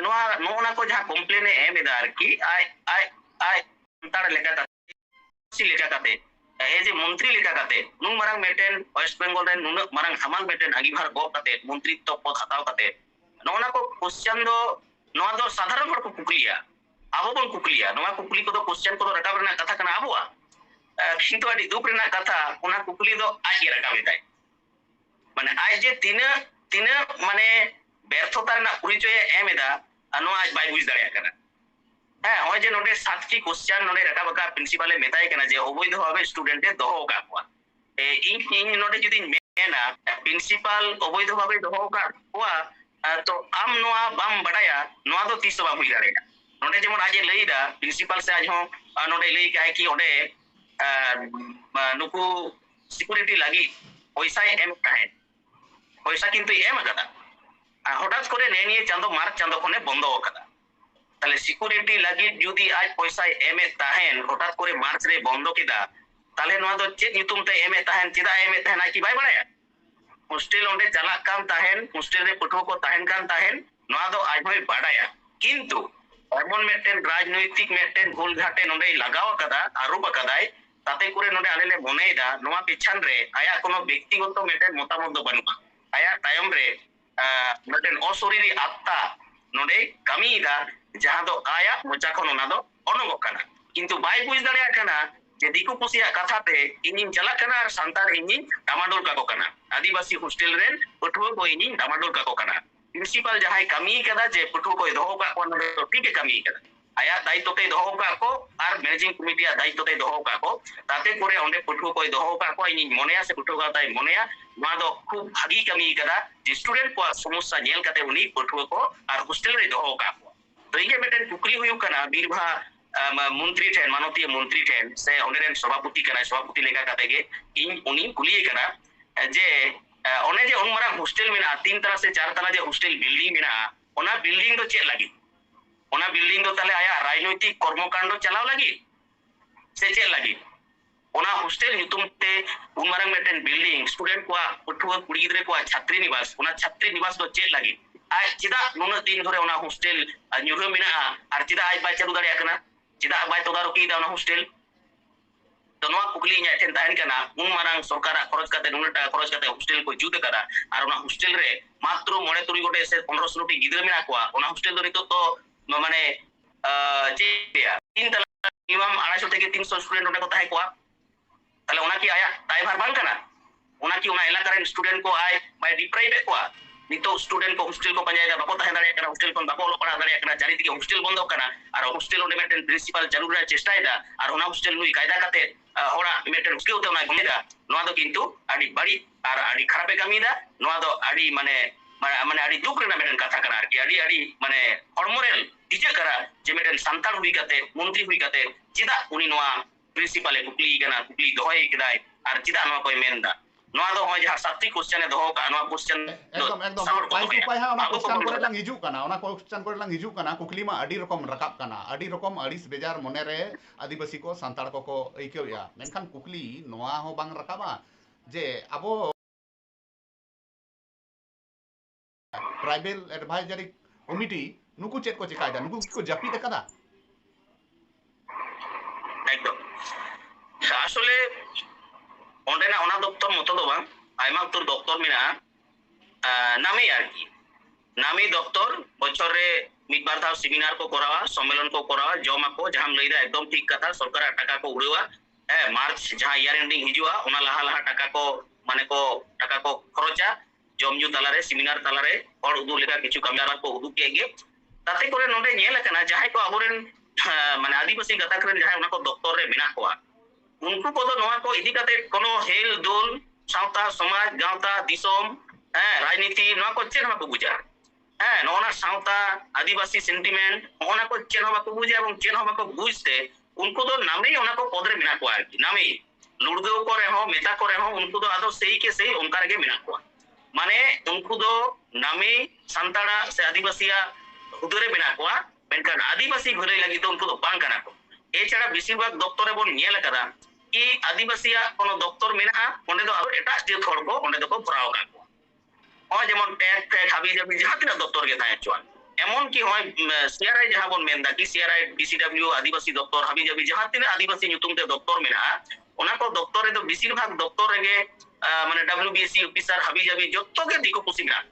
ᱱᱚᱣᱟ ᱱᱚᱜᱼᱚᱱᱟ ᱠᱚ ᱡᱟᱦᱟᱸ ᱠᱚᱢᱯᱞᱮᱱᱮ ᱮᱢ ᱮᱫᱟ ᱟᱨᱠᱤ ᱟᱡ ᱟᱡ ᱟᱡ ᱥᱟᱱᱛᱟᱲ ᱞᱮᱠᱟᱛᱮ ᱞᱮᱠᱟᱛᱮ এজ এ মন্ত্রী লেখাতে নুন মারাং মেটেন ওয়েস্ট বেঙ্গল রেন নুন মারাং হামাং মেটেন আগিভার গপ কাতে মন্ত্রিত্ব পদ হাতাও কাতে নওনা কো কোশ্চেন দো নওয়া দো সাধারণ হর কো কুকলিয়া আবো বন কুকলিয়া নওয়া কুকলি কো দো কোশ্চেন কো দো রাকাব রেনা কথা কানা আবোয়া কিন্তু আদি দুপ রেনা কথা ওনা কুকলি দো আজ রাকাব এদাই মানে আজ যে তিনা তিনা মানে ᱵᱮᱨᱛᱷᱚᱛᱟ ᱨᱮᱱᱟᱜ ᱯᱚᱨᱤᱪᱚᱭᱮ ᱮᱢ ᱮᱫᱟ ᱟᱨ ᱱᱚᱣᱟ ᱟᱡ ᱵᱟᱭ ᱵᱩᱡᱽ ᱫᱟᱲᱮᱭᱟᱜ ᱠᱟᱱᱟ ᱦᱮᱸ ᱱᱚᱜᱼᱚᱭ ᱡᱮ ᱱᱚᱰᱮ ᱥᱟᱛᱴᱤ ᱠᱚᱥᱪᱟᱱ ᱱᱚᱰᱮ ᱨᱟᱠᱟᱵ ᱟᱠᱟᱫ ᱯᱨᱤᱱᱥᱤᱯᱟᱞᱮ ᱢᱮᱛᱟᱭ ᱠᱟᱱᱟ ᱡᱮ ᱚᱵᱚᱭᱫᱷᱚ ᱵᱷᱟᱵᱮ ᱥᱴᱩᱰᱮᱱᱴ ᱮ ᱫᱚᱦᱚ ᱟᱠᱟᱫ ᱠᱚᱣᱟ ᱤᱧ ᱤᱧ ᱱᱚᱰᱮ ᱡᱩᱫᱤᱧ ᱢᱮᱱᱟ ᱯᱨᱤᱱᱥᱤᱯᱟᱞ ᱚᱵᱚᱭᱫᱷᱚ ᱵᱷᱟᱵᱮ ᱫᱚᱦᱚ ᱟᱠᱟᱫ ᱠᱚᱣᱟ ᱛᱚ ᱟᱢ ᱱᱚᱣᱟ ᱵᱟᱢ ᱵᱟᱰᱟᱭᱟ ᱱᱚᱣᱟ ᱫᱚ ᱛᱤᱥ ᱦᱚᱸ ᱵᱟᱢ ᱦᱩᱭ ᱫᱟᱲᱮᱭᱟᱜᱼᱟ ᱱᱚᱰᱮ ᱡᱮᱢᱚᱱ ᱟᱡ ᱮ ᱞᱟᱹᱭᱫᱟ ᱯᱨᱤᱱᱥᱤᱯᱟᱞ ᱥᱮ ᱟᱡ ᱦᱚᱸ ᱱᱚᱰᱮ ᱞᱟᱹᱭ ᱠᱟᱜᱼᱟᱭ ᱠᱤ ᱚᱸᱰᱮ ᱱᱩᱠᱩ ᱥᱤᱠᱩᱨᱤᱴᱤ ᱞᱟᱹᱜᱤᱫ ᱯᱚᱭᱥᱟᱭ ᱮᱢ ᱛᱟᱦᱮᱸᱫ ᱯᱚᱭᱥᱟ ᱠᱤᱱᱛᱩ ᱮᱢ ᱟᱠᱟᱫᱟ ᱦᱚᱴᱟᱛ ᱠᱚᱨᱮ ᱱᱮ ᱱᱤᱭᱟᱹ ᱪᱟᱸᱫᱚ ᱢᱟᱨᱪ ᱪᱟᱸᱫᱚ ᱠᱷᱚᱱᱮ ᱵᱚᱱᱫᱚ ᱟᱠᱟᱫᱟ ᱛᱟᱦᱞᱮ ᱥᱤᱠᱩᱨᱤᱴᱤ ᱞᱟᱹᱜᱤᱫ ᱡᱩᱫᱤ ᱟᱡ ᱯᱚᱭᱥᱟᱭ ᱮᱢᱮᱫ ᱛᱟᱦᱮᱱ ᱦᱚᱴᱟᱛ ᱠᱚᱨᱮ ᱢᱟᱨᱪ ᱨᱮ ᱵᱚᱱᱫᱚ ᱠᱮᱫᱟ ᱛᱟᱦᱞᱮ ᱱᱚᱣᱟ ᱫᱚ ᱪᱮᱫ ᱧᱩᱛᱩᱢ ᱛᱮ ᱮᱢᱮᱫ ᱛᱟᱦᱮᱱ ᱪᱮᱫᱟᱜ ᱮᱢᱮᱫ ᱛᱟᱦᱮᱱ ᱟᱡ ᱠᱤ ᱵᱟᱭ ᱵᱟᱲᱟᱭᱟ ᱦᱳᱥᱴᱮᱞ ᱚᱸᱰᱮ ᱪᱟᱞᱟᱜ ᱠᱟᱱ ᱛᱟᱦᱮᱱ ᱦᱳᱥᱴᱮᱞ ᱨᱮ ᱯᱟᱹᱴᱷᱩᱣᱟᱹ ᱠᱚ ᱛᱟᱦᱮᱱ ᱠᱟᱱ ᱛᱟᱦᱮᱱ ᱱᱚᱣᱟ ᱫᱚ ᱟᱡ ᱦᱚᱸᱭ ᱵᱟᱰᱟᱭᱟ ᱠᱤᱱᱛᱩ এমন মেটেন রাজনৈতিক মেটেন ভুল ঘাটে নন্ডে লাগাও আকাদা আরোপ আকাদাই তাতে করে নন্ডে আলেলে মনেইদা নোয়া পিছান রে আয়া কোনো ব্যক্তিগত মেটেন মতামত বানুয়া আয়া তায়ম রে ᱢᱤᱫᱴᱮᱱ ᱚᱥᱚᱨᱤᱨᱤ ᱟᱛᱛᱟ ᱱᱚᱰᱮᱭ ᱠᱟᱹᱢᱤᱭᱮᱫᱟ ᱡᱟᱦᱟᱸ ᱫᱚ ᱟᱭᱟᱜ ᱢᱚᱪᱟ ᱠᱷᱚᱱ ᱚᱱᱟ ᱫᱚ ᱚᱰᱚᱠᱚᱜ ᱠᱟᱱᱟ ᱠᱤᱱᱛᱩ ᱵᱟᱭ ᱵᱩᱡᱽ ᱫᱟᱲᱮᱭᱟᱜ ᱠᱟᱱᱟ ᱡᱮ ᱫᱤᱠᱩ ᱯᱩᱥᱤᱭᱟᱜ ᱠᱟᱛᱷᱟᱛᱮ ᱤᱧᱤᱧ ᱪᱟᱞᱟᱜ ᱠᱟᱱᱟ ᱟᱨ ᱥᱟᱱᱛᱟᱲ ᱤᱧᱤᱧ ᱰᱟᱢᱟᱰᱳᱞ ᱠᱟᱠᱚ ᱠᱟᱱᱟ ᱟᱹᱫᱤᱵᱟᱹᱥᱤ ᱦᱳᱥᱴᱮᱞ ᱨᱮᱱ ᱯᱟᱹᱴᱷᱩᱣᱟᱹ ᱠᱚ ᱤᱧᱤᱧ ᱰᱟᱢᱟᱰᱳᱞ ᱠᱟᱠᱚ ᱠᱟᱱᱟ ᱯᱨᱤᱱᱥᱤᱯᱟᱞ ᱡᱟᱦᱟᱸᱭ ᱠᱟᱹᱢᱤ ᱠᱟᱫᱟ ᱡᱮ ᱯᱟᱹᱴᱷᱩᱣᱟᱹ ᱠᱚᱭ ᱫᱚᱦᱚ ᱠᱟᱜ ᱠᱚᱣᱟ ᱱᱚᱰᱮ ᱫᱚ ᱴᱷᱤᱠᱮ ᱠᱟᱹᱢᱤ ᱠᱟᱫᱟ ᱟᱭᱟᱜ ᱫᱟᱭᱤᱛᱛᱚ ᱛᱮᱭ ᱫᱚᱦᱚ ᱟᱠᱟᱫ ᱠᱚ ᱟᱨ ᱢᱮᱱᱮᱡᱤᱝ ᱠᱚᱢᱤᱴᱤᱭᱟᱜ ᱫᱟᱭᱤᱛᱛᱚ ᱛᱮᱭ ᱫᱚᱦᱚ ᱟᱠᱟᱫ ᱠᱚ ᱛᱟᱛᱮ ᱠᱚᱨᱮ ᱚᱸᱰᱮ ᱯᱟᱹᱴᱷᱩᱣᱟᱹ ᱠᱚᱭ ᱫᱚᱦᱚ ᱟᱠᱟᱫ ᱠᱚᱣᱟ ᱤᱧᱤᱧ ᱢᱚᱱᱮᱭᱟ ᱥᱮ ᱯᱟᱹᱴᱷᱩᱣᱟᱹ ᱜᱟᱶᱛᱟᱭ ᱢᱚᱱᱮᱭᱟ ᱱᱚᱣᱟ ᱫᱚ ᱠᱷᱩᱵ ᱵᱷᱟᱜᱤ ᱠᱟᱹᱢᱤ ᱟᱠᱟᱫᱟ ᱡᱮ ᱥᱴᱩᱰᱮᱱᱴ ᱠᱚᱣᱟᱜ ᱥᱚᱢᱚᱥᱥᱟ ᱧᱮᱞ ᱠᱟᱛᱮ ᱩᱱᱤ ᱯᱟᱹᱴᱷᱩᱣᱟᱹ ᱠᱚ ᱟᱨ ᱦᱳᱥᱴᱮᱞ ᱨᱮᱭ ᱫᱚᱦᱚ ᱟᱠᱟᱫ ᱠᱚᱣᱟ ᱛᱚ ᱤᱧᱟᱹᱜ ᱢᱤᱫᱴᱮᱱ ᱠᱩᱠᱞᱤ ᱦᱩᱭᱩᱜ ᱠᱟᱱᱟ ᱵᱤᱨᱵᱷᱟ मंत्री ठेन मानवतीय मंत्री ठेन से उनरेन सभापति कनाय सभापति लेखा काते गे इन उनी कुलिए कना जे ओने जे उन मारा हॉस्टल मेना तीन तरह से चार तरह जे हॉस्टल बिल्डिंग मेना ओना बिल्डिंग दो चेक लागी ᱚᱱᱟ ᱵᱤᱞᱰᱤᱝ ᱫᱚ ᱛᱟᱦᱞᱮ ᱟᱭᱟᱜ ᱨᱟᱡᱽᱱᱳᱭᱛᱤᱠ ᱠᱚᱨᱢᱚᱠᱟᱱᱰ ᱪᱟᱞᱟᱣ ᱞᱟᱹᱜᱤᱫ ᱥᱮ ᱪᱮᱫ ᱞᱟᱹᱜᱤᱫ ᱚᱱᱟ ᱦᱳᱥᱴᱮᱞ ᱧᱩᱛᱩᱢ ᱛᱮ ᱩᱱ ᱢᱟᱨᱟᱝ ᱢᱤᱫᱴᱮᱱ ᱵᱤᱞᱰᱤᱝ ᱥᱴᱩᱰᱮᱱᱴ ᱠᱚᱣᱟᱜ ᱯᱟᱹᱴᱷᱩᱣᱟᱹ ᱠᱩᱲᱤ ᱜᱤᱫᱽᱨᱟᱹ ᱠᱚᱣᱟᱜ ᱪᱷᱟᱛᱨᱤ ᱱᱤᱵᱟᱥ ᱚᱱᱟ ᱪᱷᱟᱛᱨᱤ ᱱᱤᱵᱟᱥ ᱫᱚ ᱪᱮᱫ ᱞᱟᱹᱜᱤᱫ ᱟᱡ ᱪᱮᱫᱟᱜ ᱱᱩᱱᱟᱹᱜ ᱫᱤᱱ ᱫᱷᱚᱨᱮ ᱚᱱᱟ ᱦᱳᱥᱴᱮᱞ ᱧᱩᱨᱦᱟᱹ ᱢᱮᱱᱟᱜᱼᱟ ᱟᱨ ᱪᱮᱫᱟᱜ ᱟᱡ ᱵᱟᱭ ᱪᱟᱹᱞᱩ ᱫᱟᱲᱮᱭᱟᱜ ᱠᱟᱱᱟ ᱪᱮᱫᱟᱜ ᱵᱟᱭ ᱛᱚদারকিᱭᱮᱫᱟ ᱚᱱᱟ ᱦᱳᱥᱴᱮᱞ ᱛᱚ ᱱᱚᱣᱟ ᱠᱩᱠᱞᱤ ᱤᱧᱟᱹᱜ ᱴᱷᱮᱱ ᱛᱟᱦᱮᱱ ᱠᱟᱱᱟ ᱩᱱ ᱢᱟᱨᱟᱝ ᱥᱚᱨᱠᱟᱨᱟᱜ ᱠᱷᱚᱨᱚᱪ ᱠᱟᱛᱮ ᱱᱩᱱᱟᱹᱜ ᱴᱟᱠᱟ ᱠᱷᱚᱨᱚᱪ ᱠᱟᱛᱮ ᱦᱳᱥᱴᱮᱞ ᱠᱚ ᱡᱩᱛ ᱟᱠᱟᱫᱟ ᱟᱨ ᱚᱱᱟ ᱦᱳᱥᱴᱮᱞ ᱨᱮ ᱢᱟᱛᱨᱚ ᱢᱚᱬᱮ ᱛᱩᱨᱩᱭ ᱜᱚᱴᱮᱡ ᱥᱮ ᱯᱚᱱᱨᱚ ᱥᱳᱞᱳᱴᱤ ᱜᱤᱫᱽᱨᱟᱹ ᱢᱮᱱᱟᱜ ᱠᱚᱣᱟ ᱚᱱᱟ ᱦᱳᱥᱴᱮᱞ ᱫᱚ ᱱᱤᱛᱚᱜ ᱫᱚ মানে তিন আড়াইশো থেকে তিনশো স্টুডেন্ট ওটা কোথায় কোয়া। তাহলে ওনাকি আয়া তাই ভার বান কানা? ওনাকি ওনা এলাকার স্টুডেন্ট কো আয় বাই ডিপ্রাইভ কোয়া? নিতো স্টুডেন্ট কো হোস্টেল কো পাঞ্জায় বাকো তাহে দাঁড়িয়ে কানা হোস্টেল কোন বাকো পড়া দাঁড়িয়ে কানা জারি দিকে হোস্টেল বন্ধ কানা, আর হোস্টেল ওনে মেটেন প্রিন্সিপাল চালু রা চেষ্টায় আর ওনা হোস্টেল নুই কায়দা কাতে হড়া মেটেন স্কিল তে ওনা গমেদা নোয়া দো কিন্তু আড়ি বাড়ি, আর আড়ি খারাপে কামিদা নোয়া দো আড়ি মানে ᱢᱟᱱᱮ ᱟᱹᱰᱤ ᱫᱩᱠ ᱨᱮᱱᱟᱜ ᱢᱤᱫᱴᱮᱱ ᱠᱟᱛᱷᱟ ᱠᱟᱱᱟ ᱟᱨᱠᱤ ᱟᱹᱰᱤ ᱟᱹᱰᱤ ᱢᱟᱱᱮ ᱦᱚᱲᱢᱚ ᱨᱮᱱ ᱤᱡᱟᱹ ᱠᱟᱱᱟ ᱡᱮ ᱢᱤᱫᱴᱮᱱ ᱥᱟᱱᱛᱟᱲ ᱦᱩᱭ ᱠᱟᱛᱮ ᱢᱚᱱᱛᱨᱤ ᱦᱩᱭ ᱠᱟᱛᱮ ᱪᱮᱫᱟᱜ ᱩᱱᱤ ᱱᱚᱣᱟ प्रिंसिपल कुकली कुकली दहय कदाय और चेदा नवा कोई मेन दा नवा दो होय जहाँ सातटी क्वेश्चन दो का नवा क्वेश्चन एकदम एकदम पाई टू पाई हा क्वेश्चन करे लांग हिजू कना ओना क्वेश्चन करे लांग हिजू कना कुकली मा अडी रकम रकाब कना अडी रकम अड़िस बेजार मने रे आदिवासी को सांताड़ को को ऐकेया मेनखान कुकली नवा हो बांग रकाबा जे अब ట్రైబల్ అడ్వైజరీ కమిటీ ᱱᱩᱠᱩ ᱪᱮᱫ ᱠᱚ ᱪᱮᱠᱟᱭᱮᱫᱟ ᱱᱩᱠᱩ ᱠᱚ ᱡᱟᱹᱯᱤᱫ ᱟᱠᱟᱫᱟ ᱮᱠᱫᱚᱢ ᱟᱥᱚᱞᱮ ᱚᱸᱰᱮᱱᱟᱜ ᱚᱱᱟ ᱫᱚᱯᱛᱚᱨ ᱢᱚᱛᱚ ᱫᱚ ᱵᱟᱝ ᱟᱭᱢᱟ ᱩᱛᱟᱹᱨ ᱫᱚᱯᱛᱚᱨ ᱢᱮᱱᱟᱜᱼᱟ নামে আরকি নামে দপ্তর বছর রে মিদ বার ধাও সেমিনার কো করাওয়া সম্মেলন কো করাওয়া জমা কো জাহাম লইদা একদম ঠিক কথা সরকার টাকা কো উড়েওয়া হ্যাঁ মার্চ যাহা ইয়ার এন্ডিং হিজুয়া ওনা লাহা লাহা টাকা কো মানে কো টাকা কো খরচা ᱡᱚᱢᱼᱧᱩ ᱛᱟᱞᱟᱨᱮ ᱥᱮᱢᱤᱱᱟᱨ ᱛᱟᱞᱟᱨᱮ ᱦᱚᱲ ᱩᱫᱩᱜ ᱞᱮᱠᱟ ᱠᱤᱪᱷᱩ ᱠᱟᱹᱢᱤᱦᱚᱨᱟ ᱠᱚ ᱩᱫᱩᱜ ᱠᱮᱫ ᱜᱮ ᱛᱟᱛᱮ ᱠᱚᱨᱮ ᱱᱚᱰᱮ ᱧᱮᱞ ᱟᱠᱟᱱᱟ ᱡᱟᱦᱟᱸᱭ ᱠᱚ ᱟᱵᱚᱨᱮᱱ ᱢᱟᱱᱮ ᱟᱹᱫᱤᱵᱟᱹᱥᱤ ᱜᱟᱛᱟᱠ ᱨᱮᱱ ᱡᱟᱦᱟᱸᱭ ᱚᱱᱟ ᱠᱚ ᱫᱚᱯᱛᱚᱨ ᱨᱮ ᱢᱮᱱᱟᱜ ᱠᱚᱣᱟ ᱩᱱᱠᱩ ᱠᱚᱫᱚ ᱱᱚᱣᱟ ᱠᱚ ᱤᱫᱤ ᱠᱟᱛᱮ ᱠᱳᱱᱳ ᱦᱮᱞ ᱫᱳᱞ ᱥᱟᱶᱛᱟ ᱥᱚᱢᱟᱡᱽ ᱜᱟᱶᱛᱟ ᱫᱤᱥᱚᱢ হ্যাঁ রাজনীতি নয় কো চেন বাকু বুঝা হ্যাঁ নওনা সাঁওতা আদিবাসী সেন্টিমেন্ট নওনা কো চেন বাকু বুঝা এবং চেন বাকু বুঝতে উনকো তো নামেই ওনা কো পদরে মেনা কো আর কি নামেই লুড়গেও করে হো মেতা করে হো উনকো তো আদৌ সেই কে সেই ওনকার গে মেনা কো উনকু দো নামেই সান্তাড়া, সে আদিবাসীয়া হুদরে মেনা কোয়া মেনখান আদিবাসী ঘরে লাগি তো উনকু দো বাং কানা কো এছাড়া বেশিরভাগ দপ্তরে বন নিয়ে আকাদা কি আদিবাসীয়া কোনো দপ্তর মেনা ওনে দো এটাক জাত হড় কো ওনে দো ভরাও কাক। নয় যেমন ট্যাগ ফ্যাগ হাবি, জাবি, যাহা দপ্তর গে তাহেं চুয়ান এমন কি হয় সিআরআই যাহা বন মেনদা কি সিআরআই ডিসিডব্লিউ আদিবাসী দপ্তর, হাবি, জাবি, যাহা তিনা আদিবাসী nyutum তে দপ্তর মেনা ওনা কো দপ্তর তো বেশিরভাগ দপ্তর রেগে মানে ডাব্লিউবিএসসি অফিসার হাবি জাবি ᱡᱚᱛᱚ ᱜᱮ ᱫᱤᱠᱩ ᱯᱩᱥᱤ ᱢᱮᱱᱟᱜ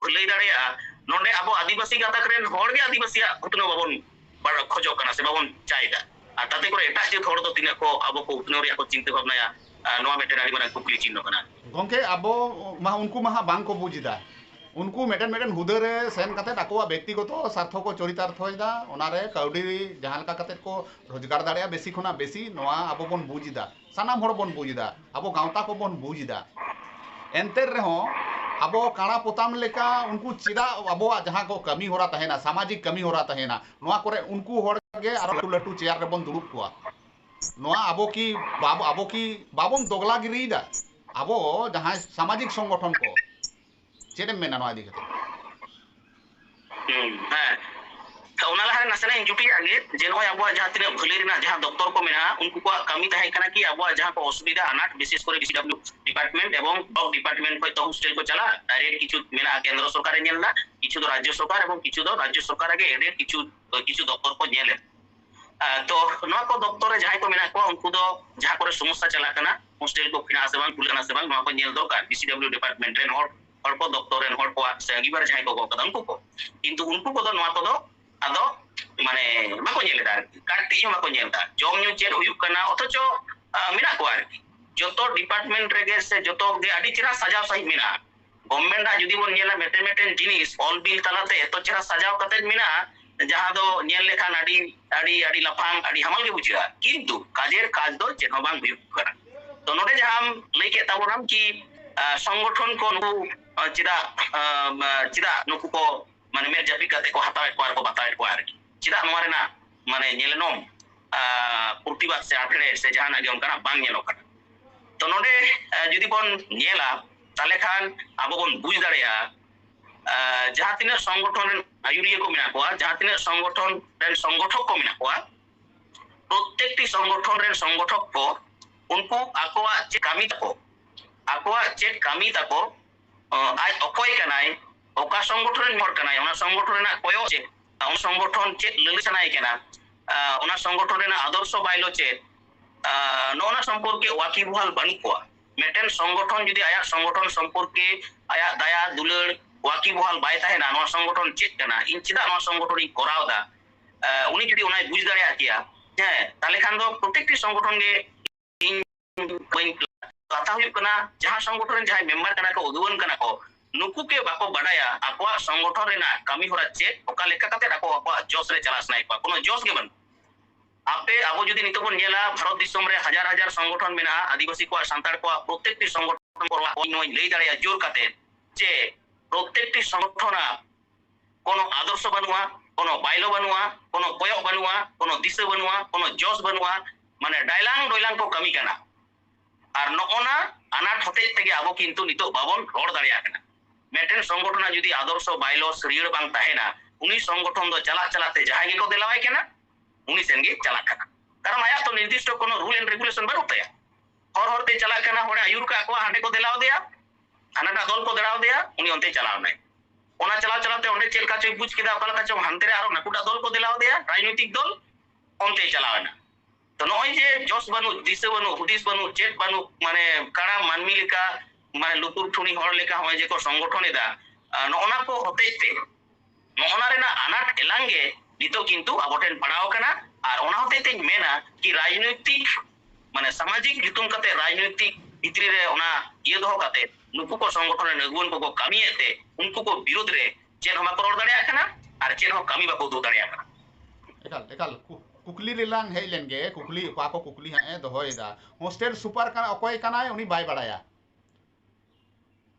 ᱠᱚᱣᱟ ᱞᱟᱹᱭ ᱫᱟᱲᱮᱭᱟᱜᱼᱟ ᱱᱚᱰᱮ ᱟᱵᱚ ᱟᱹᱫᱤᱵᱟᱹᱥᱤ ᱜᱟᱛᱟᱠ ᱨᱮᱱ ᱦᱚᱲ ᱜᱮ ᱟᱹᱫᱤᱵᱟᱹᱥᱤᱭᱟᱜ ᱩᱛᱱᱟᱹᱣ ᱵᱟᱵᱚᱱ ᱠᱷᱚᱡᱚᱜ ᱠᱟᱱᱟ ᱥᱮ ᱵᱟᱵᱚᱱ ᱪᱟᱭᱫᱟ ᱟᱨ ᱛᱟᱛᱮ ᱠᱚᱨᱮ ᱮᱴᱟᱜ ᱡᱟᱹᱛ ᱦᱚᱲ ᱫᱚ ᱛᱤᱱᱟᱹᱜ ᱠᱚ ᱟᱵᱚ ᱠᱚ ᱩᱛᱱᱟᱹᱣ ᱨᱮᱭᱟᱜ ᱠᱚ ᱪᱤᱱᱛᱟᱹ ᱵᱷᱟᱵᱱᱟᱭᱟ ᱱᱚᱣᱟ ᱢᱤᱫᱴᱮᱱ ᱟᱹᱰᱤ ᱢᱟᱨᱟᱝ ᱠᱩᱠᱞᱤ ᱪᱤᱱᱦᱚ ᱠᱟᱱᱟ ᱜᱚᱝᱠᱮ ᱟᱵᱚ ᱢᱟ ᱩᱱᱠᱩ ᱢᱟ ᱵᱟᱝ ᱠᱚ ᱵᱩᱡ ᱮᱫᱟ ᱩᱱᱠᱩ ᱢᱤᱫᱴᱮᱱ ᱢᱤᱫᱴᱮᱱ ᱦᱩᱫᱟᱹ ᱨᱮ ᱥᱮᱱ ᱠᱟᱛᱮᱫ ᱟᱠᱚᱣᱟᱜ ᱵᱮᱠᱛᱤᱜᱚᱛᱚ ᱥᱟᱨᱛᱷᱚ ᱠᱚ ᱪᱚᱨᱤᱛᱟᱨᱛᱷᱚᱭᱮᱫᱟ ᱚᱱᱟᱨᱮ ᱠᱟᱹᱣᱰᱤ ᱡᱟᱦᱟᱸ ᱞᱮᱠᱟ ᱠᱟᱛᱮᱫ ᱠᱚ ᱨᱳᱡᱽᱜᱟᱨ ᱫᱟᱲᱮᱭᱟᱜᱼᱟ ᱵᱮᱥᱤ ᱠᱷᱚᱱᱟᱜ ᱵᱮᱥᱤ ᱱᱚᱣᱟ ᱟᱵᱚ ᱵᱚᱱ ᱵᱩᱡᱽ ᱮᱫᱟ ᱥᱟᱱᱟᱢ ᱦᱚᱲ ᱵᱚᱱ ᱵᱩᱡᱽ ᱮᱫᱟ ᱟᱵᱚ ᱜᱟᱶᱛᱟ ᱠᱚᱵᱚᱱ ᱵᱩᱡᱽ ᱮᱫᱟ ᱮᱱᱛᱮ ᱨᱮᱦᱚᱸ ᱟᱵᱚ ᱠᱟᱬᱟ ᱯᱚᱛᱟᱢ ᱞᱮᱠᱟ ᱩᱱᱠᱩ ᱪᱮᱫᱟᱜ ᱟᱵᱚᱣᱟᱜ ᱡᱟᱦᱟᱸ ᱠᱚ ᱠᱟᱹᱢᱤ ᱦᱚᱨᱟ ᱛᱟᱦᱮᱱᱟ ᱥᱟᱢᱟᱡᱤᱠ ᱠᱟᱹᱢᱤ ᱦᱚᱨᱟ ᱛᱟᱦᱮᱱᱟ ᱱᱚᱣᱟ ᱠᱚᱨᱮ ᱩᱱᱠᱩ ᱦᱚᱲ ᱜᱮ ᱟᱨᱚ ᱞᱟᱹᱴᱩ ᱞᱟᱹᱴᱩ ᱪᱮᱭᱟᱨ ᱨᱮᱵᱚᱱ ᱫᱩᱲᱩᱵ ᱠᱚᱣᱟ ᱱᱚᱣᱟ ᱟᱵᱚ কি ᱟᱵᱚ কি ᱵᱟᱵᱚᱱ ᱫᱚᱜᱞᱟ ᱜᱤᱨᱤᱭᱮᱫᱟ ᱟᱵᱚ ᱡᱟᱦᱟᱸ ᱥᱟᱢᱟᱡᱤᱠ ᱥᱚᱝᱜᱚᱴᱷᱚᱱ ᱠᱚ చేటమ్మేనా నా దిగ ᱚᱱᱟ ᱞᱟᱦᱟ ᱱᱟᱥᱮᱱᱟᱜ ᱤᱧ ᱡᱩᱴᱤᱭᱟᱜ ᱜᱮ ᱡᱮ ᱱᱚᱜᱼᱚᱭ ᱟᱵᱚᱣᱟᱜ ᱡᱟᱦᱟᱸ ᱛᱤᱱᱟᱹᱜ ᱵᱷᱟᱹᱞᱟᱹᱭ ᱨᱮᱱᱟᱜ ᱡᱟᱦᱟᱸ ᱫᱚᱯᱛᱚᱨ ᱠᱚ ᱢᱮᱱᱟᱜᱼᱟ ᱩᱱᱠᱩ ᱠᱚᱣᱟᱜ ᱠᱟᱹᱢᱤ ᱛᱟᱦᱮᱸ ᱠᱟᱱᱟ ᱠᱤ ᱟᱵᱚᱣᱟᱜ ᱡᱟᱦᱟᱸ ᱠᱚ ᱚᱥᱩᱵᱤᱫᱟ ᱟᱱᱟᱴ ᱵᱤᱥᱮᱥ ᱠᱚᱨᱮ ᱰᱤᱥᱤᱰᱟᱵᱞᱤউ ডিপার্টমেন্ট এবং ব্লক ডিপার্টমেন্ট হয়তো হোস্টেল কো চালা ডাইরেক্ট কিছু মেনা কেন্দ্র সরকারে নেল না, কিছু তো রাজ্য সরকার এবং কিছু তো রাজ্য সরকার আগে এদের কিছু কিছু দপ্তর কো নেলে তো নয়া কো দপ্তরে যাহাই কো মেনা কো উনকু দো যাহা করে সমস্যা চালা কানা হোস্টেল কো ফিনা আসে বাং পুলানা আসে বাং নয়া কো নেল দরকার ডিসিডাব্লিউ ডিপার্টমেন্ট রেন হর ᱦᱚᱲᱠᱚ ᱫᱚᱯᱛᱚᱨ ᱨᱮᱱ ᱦᱚᱲ ᱠᱚᱣᱟᱜ ᱥᱮ ᱟᱹᱜᱤᱵᱟᱨ ᱡᱟᱦᱟᱸᱭ ᱠᱚ ᱜᱚᱜ ᱠᱟᱫᱟ ᱩᱱᱠᱩ ᱠᱚ ᱠᱤᱱᱛᱩ ᱩᱱᱠᱩ ᱠᱚᱫᱚ ᱱᱚᱣᱟ ᱠᱚᱫᱚ ᱟᱫᱚ ᱢᱟᱱᱮ ᱵᱟᱠᱚ ᱧᱮᱞ ᱮᱫᱟ ᱟᱨᱠᱤ ᱠᱟᱹᱴᱤᱡ ᱦᱚᱸ ᱵᱟᱠᱚ ᱧᱮᱞ ᱮᱫᱟ ᱡᱚᱢ ᱧᱩ ᱪᱮᱫ ᱦᱩᱭᱩᱜ ᱠᱟᱱᱟ ᱚᱛᱷᱚᱪᱚ ᱢᱮᱱᱟᱜ ᱠᱚᱣᱟ ᱟᱨᱠᱤ ᱡᱚᱛᱚ ᱰᱤᱯᱟᱨᱴᱢᱮᱱᱴ ᱨᱮᱜᱮ ᱥᱮ ᱡᱚᱛᱚ ᱜᱮ ᱟᱹᱰᱤ ᱪᱮᱦᱨᱟ ᱥᱟᱡᱟᱣ ᱥᱟᱹᱦᱤᱡ ᱢᱮᱱᱟᱜᱼᱟ ᱜᱚᱵᱷᱢᱮᱱᱴ ᱟᱜ ᱡᱩᱫᱤ ᱵᱚᱱ ᱧᱮᱞᱟ ᱢᱤᱫᱴᱮᱱ ᱢᱤᱫᱴᱮᱱ ᱡᱤᱱᱤᱥ ᱚᱞ ᱵᱤᱞ ᱛᱟᱞᱟᱛᱮ ᱮᱛᱚ ᱪᱮᱦᱨᱟ ᱥᱟᱡᱟᱣ ᱠᱟᱛᱮᱫ ᱢᱮᱱᱟᱜᱼᱟ ᱡᱟᱦᱟᱸ ᱫᱚ ᱧᱮᱞ ᱞᱮᱠᱷᱟᱱ ᱟᱹᱰᱤ ᱟᱹᱰᱤ ᱟᱹᱰᱤ ᱞᱟᱯᱷᱟᱝ ᱟᱹᱰᱤ ᱦᱟᱢᱟᱞ ᱜᱮ ᱵᱩᱡᱷᱟᱹᱜᱼᱟ ᱠᱤᱱᱛᱩ ᱠᱟᱡᱮᱨ কাজ ᱫᱚ ᱪᱮᱫ ᱦᱚᱸ ᱵᱟᱝ ᱦᱩᱭᱩᱜ ᱠᱟᱱᱟ ᱛᱚ ᱱᱚᱰᱮ ᱡᱟᱦᱟᱸᱢ ᱞᱟᱹᱭ ᱠᱮᱫ ᱛᱟᱵᱚᱱᱟᱢ ᱠᱤ ᱥᱚᱝᱜᱚᱴᱷᱚᱱ ᱠᱚ ᱱᱩᱠᱩ ᱪᱮᱫᱟᱜ ᱪᱮᱫᱟᱜ ᱱᱩᱠᱩ ᱠᱚ ᱢᱟᱱᱮ ᱢᱮᱫ ᱡᱟᱹᱯᱤᱫ ᱠᱟᱛᱮ ᱠᱚ ᱦᱟᱛᱟᱣᱮᱫ ᱠᱚᱣᱟ ᱟᱨᱠᱚ ᱵᱟᱛᱟᱣᱮᱫ ᱠᱚᱣᱟ ᱟᱨᱠᱤ ᱪᱮᱫᱟᱜ ᱱᱚᱣᱟ ᱨᱮᱱᱟᱜ ᱢᱟᱱᱮ ᱧᱮᱞᱮᱱᱚᱢ ᱯᱨᱚᱛᱤᱵᱟᱫ ᱥᱮ ᱟᱸᱴᱲᱮ ᱥᱮ ᱡᱟᱦᱟᱱᱟᱜ ᱜᱮ ᱚᱱᱠᱟᱱᱟᱜ ᱵᱟᱝ ᱧᱮᱞᱚᱜ ᱠᱟᱱᱟ ᱛᱚ ᱱᱚᱰᱮ ᱡᱩᱫᱤ ᱵᱚᱱ ᱧᱮᱞᱟ ᱛᱟᱦᱞᱮ ᱠᱷᱟᱱ ᱟᱵᱚ ᱵᱚᱱ ᱵᱩᱡ ᱫᱟᱲᱮᱭᱟᱜᱼᱟ ᱡᱟᱦᱟᱸ ᱛᱤᱱᱟᱹᱜ ᱥᱚᱝᱜᱚᱴᱷᱚᱱ ᱨᱮᱱ ᱟᱹᱭᱩᱨᱤᱭᱟᱹ ᱠᱚ ᱢᱮᱱᱟᱜ ᱠᱚᱣᱟ ᱡᱟᱦᱟᱸ ᱛᱤᱱᱟᱹᱜ ᱥᱚᱝᱜᱚᱴᱷᱚᱱ ᱨᱮᱱ ᱥᱚᱝᱜᱚᱴᱷᱚᱠ ᱠᱚ ᱢᱮᱱᱟᱜ ᱠᱚᱣᱟ প্রত্যেকটি সংগঠন রেন সংগঠক কো উনকু আকোয়া চে কামি তাকো আকোয়া চে কামি তাকো ᱟᱡ ᱚᱠᱚᱭ ᱠᱟᱱᱟᱭ ᱚᱠᱟ ᱥᱚᱝᱜᱚᱴᱷᱚᱱ ᱨᱮᱱ ᱦᱚᱲ ᱠᱟᱱᱟᱭ ᱚᱱᱟ ᱥᱚᱝᱜᱚᱴᱷᱚᱱ ᱨᱮᱱᱟᱜ ᱠᱚᱭᱚᱜ ᱪᱮᱫ ᱚᱱᱟ ᱥᱚᱝᱜᱚᱴᱷᱚᱱ ᱪᱮᱫ ᱞᱟᱹᱞᱟᱹᱭ ᱥᱟᱱᱟᱭᱮ ᱠᱟᱱᱟ ᱚᱱᱟ ᱥᱚᱝᱜᱚᱴᱷᱚᱱ ᱨᱮᱱᱟᱜ আদর্শ বাইলো ᱪᱮᱫ ᱱᱚᱜᱼᱚᱱᱟ ᱥᱚᱢᱯᱚᱨᱠᱮ ᱳয়াকিবহাল ᱵᱟᱹᱱᱩᱜ ᱠᱚᱣᱟ ᱢᱤᱫᱴᱮᱱ ᱥᱚᱝᱜᱚᱴᱷᱚᱱ ᱡᱩᱫᱤ ᱟᱭᱟᱜ ᱥᱚᱝᱜᱚᱴᱷᱚᱱ সম্পর্কে ᱟᱭᱟᱜ ᱫᱟᱭᱟ ᱫᱩᱞᱟᱹᱲ ওয়াকিবহাল ᱵᱟᱭ ᱛᱟᱦᱮᱱᱟ ᱱᱚᱣᱟ ᱥᱚᱝᱜᱚᱴᱷᱚᱱ ᱪᱮᱫ ᱠᱟᱱᱟ ᱤᱧ ᱪᱮᱫᱟᱜ ᱱᱚᱣᱟ ᱥᱚᱝᱜᱚᱴᱷᱚᱱ ᱤᱧ ᱠᱚᱨᱟᱣᱫᱟ উনি যদি ওনায় বুঝ দাঁড়িয়ে আকিয়া হ্যাঁ তাহলে খান তো প্রত্যেকটি সংগঠনকে ᱠᱟᱛᱷᱟ ᱦᱩᱭᱩᱜ ᱠᱟᱱᱟ ᱡᱟᱦᱟᱸ ᱥᱚᱝᱜᱚᱴᱷᱚᱱ ᱨᱮᱱ ᱡᱟᱦᱟᱸᱭ ᱢᱮᱢᱵᱟᱨ ᱠᱟᱱᱟ ᱠᱚ ᱩᱫᱩᱣᱟᱹᱱ ᱠᱟᱱᱟ ᱠᱚ ᱱᱩᱠᱩ ᱜᱮ ᱵᱟᱠᱚ ᱵᱟᱰᱟᱭᱟ ᱟᱠᱚᱣᱟᱜ ᱥᱚᱝᱜᱚᱴᱷᱚᱱ ᱨᱮᱱᱟᱜ ᱠᱟᱹᱢᱤ ᱦᱚᱨᱟ ᱪᱮᱫ ᱚᱠᱟ ᱞᱮᱠᱟ ᱠᱟᱛᱮ ᱟᱠᱚ ᱟᱠᱚᱣᱟᱜ ᱡᱚᱥ ᱨᱮ ᱪᱟᱞᱟᱜ ᱥᱟᱱᱟᱭᱮᱫ ᱠᱚᱣᱟ ᱠᱳᱱᱳ ᱡᱚᱥ ᱜᱮ ᱵᱟᱹᱱᱩᱜ आपे अब जुदी नितो बन गेला भारत दिसम रे हज़ार हज़ार संगठन मेना आदिवासी को सांताड़ को प्रत्येक टी संगठन को ओइ नोइ लेई दाड़े ज़ोर काते जे प्रत्येक टी संगठन कोनो आदर्श बनुआ कोनो बाइलो बनुआ कोनो कोयक बनुआ कोनो दिशा बनुआ कोनो जोश बनुआ माने डायलांग डोयलांग को कमी करना আর নগনা আনাট হতেজ থেকে আবো কিন্তু নিতো বাবন রড় দাঁড়িয়ে কানা মেটেন সংগঠনা যদি আদর্শ বাইলো সরিয়র বাং তাহেনা উনি সংগঠন দো চালা চালাতে যাহাই গেকো দেলাওয়াই কেনা উনি সেন গে চালাক কানা কারণ আয়া তো নির্দিষ্ট কোনো রুল এন্ড রেগুলেশন বানুক তায়া হর হরতে চালাক কানা হড়ে আয়ুর কা আকো হাঁটে কো দেলাও দেয়া হানাটা দল কো দেলাও দেয়া উনি অন্তে চালাও নাই ᱚᱱᱟ ᱪᱟᱞᱟᱣ ᱪᱟᱞᱟᱣᱛᱮ ᱚᱸᱰᱮ ᱪᱮᱫ ᱞᱮᱠᱟ ᱪᱚᱭ ᱵᱩᱡ ᱠᱮᱫᱟ ᱚᱠᱟ ᱞᱮᱠᱟ ᱪᱚᱝ ᱦᱟᱱᱛᱮ ᱨᱮ ᱟᱨᱚ ᱱᱟᱠᱩᱴᱟᱜ ᱫᱚᱞ ᱠᱚ ᱫᱮᱞᱟᱣ ᱫᱮᱭᱟ ᱨᱟᱡᱱᱳᱭᱛᱤᱠ ᱫᱚᱞ ᱚᱱᱛᱮ ᱪᱟᱞᱟᱣᱮᱱᱟ ᱛᱚ ᱱᱚᱜᱼᱚᱭ ᱡᱮ ᱡᱚᱥ ᱵᱟᱹᱱᱩᱜ ᱫᱤᱥᱟᱹ ᱵᱟᱹᱱᱩᱜ ᱦᱩᱫᱤᱥ ᱵᱟᱹᱱᱩᱜ ᱪᱮᱫ ᱵᱟᱹᱱᱩᱜ ᱢᱟᱱᱮ ᱠᱟᱲᱟ ᱢᱟᱹᱱᱢᱤ ᱞᱮᱠᱟ ᱢᱟᱱᱮ ᱞᱩᱛᱩᱨ ᱴᱷᱩᱱᱤ ᱦᱚᱲ ᱞᱮᱠᱟ ᱦᱚᱸᱜᱼᱚᱭ ᱡᱮᱠᱚ ᱥᱚᱝᱜᱚᱴᱷᱚᱱ ᱮᱫᱟ ᱱᱚᱜᱼᱚᱱᱟ ᱠᱚ ᱦᱚᱛᱮᱡ ᱛᱮ ᱱᱚᱜᱼᱚᱱᱟ ᱨᱮᱱᱟᱜ ᱟᱱᱟᱴ ᱮᱞᱟᱝ ᱜᱮ ᱱᱤᱛᱚᱜ ᱠᱤᱱᱛᱩ ᱟᱵᱚ ᱴᱷᱮᱱ ᱯᱟᱲᱟᱣ ᱟᱠᱟᱱᱟ ᱟᱨ ᱚᱱᱟ ᱦᱚᱛᱮᱡ ᱛᱮᱧ ᱢᱮᱱᱟ ᱠᱤ ᱨᱟᱡᱽᱱᱳᱭᱛᱤᱠ ᱢᱟᱱᱮ ᱥᱟᱢᱟᱡᱤᱠ ᱧᱩᱛᱩᱢ ᱠᱟᱛᱮ ᱨᱟᱡᱽᱱᱳᱭᱛᱤᱠ ᱵᱷᱤᱛᱨᱤ ᱨᱮ ᱚᱱᱟ ᱤᱭᱟᱹ ᱫᱚᱦᱚ ᱠᱟᱛᱮ ᱱᱩᱠᱩ ᱠᱚ ᱥᱚᱝᱜᱚᱴᱷᱚᱱ ᱨᱮᱱ ᱟᱹᱜᱩᱣᱟᱹᱱ ᱠᱚᱠᱚ ᱠᱟᱹᱢᱤᱭᱮᱫ ᱛᱮ ᱩᱱᱠᱩ ᱠᱚ ᱵᱤᱨᱳᱫ ᱨᱮ ᱪᱮᱫ ᱦᱚᱸ ᱵᱟᱠᱚ ᱨᱚᱲ ᱫᱟᱲᱮᱭᱟᱜ ᱠᱟᱱᱟ ᱟᱨ ᱪᱮᱫ ᱦᱚᱸ ᱠᱟᱹᱢᱤ ᱵᱟᱠᱚ ᱩᱫᱩᱜ ᱫᱟᱲᱮᱭᱟᱜ ᱠᱟᱱᱟ ᱮᱠᱟᱞ ᱮᱠᱟᱞ কুকলি রিলাং হেই লেনগে, কুকলি অকা কো কুকলি হ্যাঁ দহয়দা হোস্টেল সুপার কানা, অকয় কানায় উনি বাই বাড়ায়া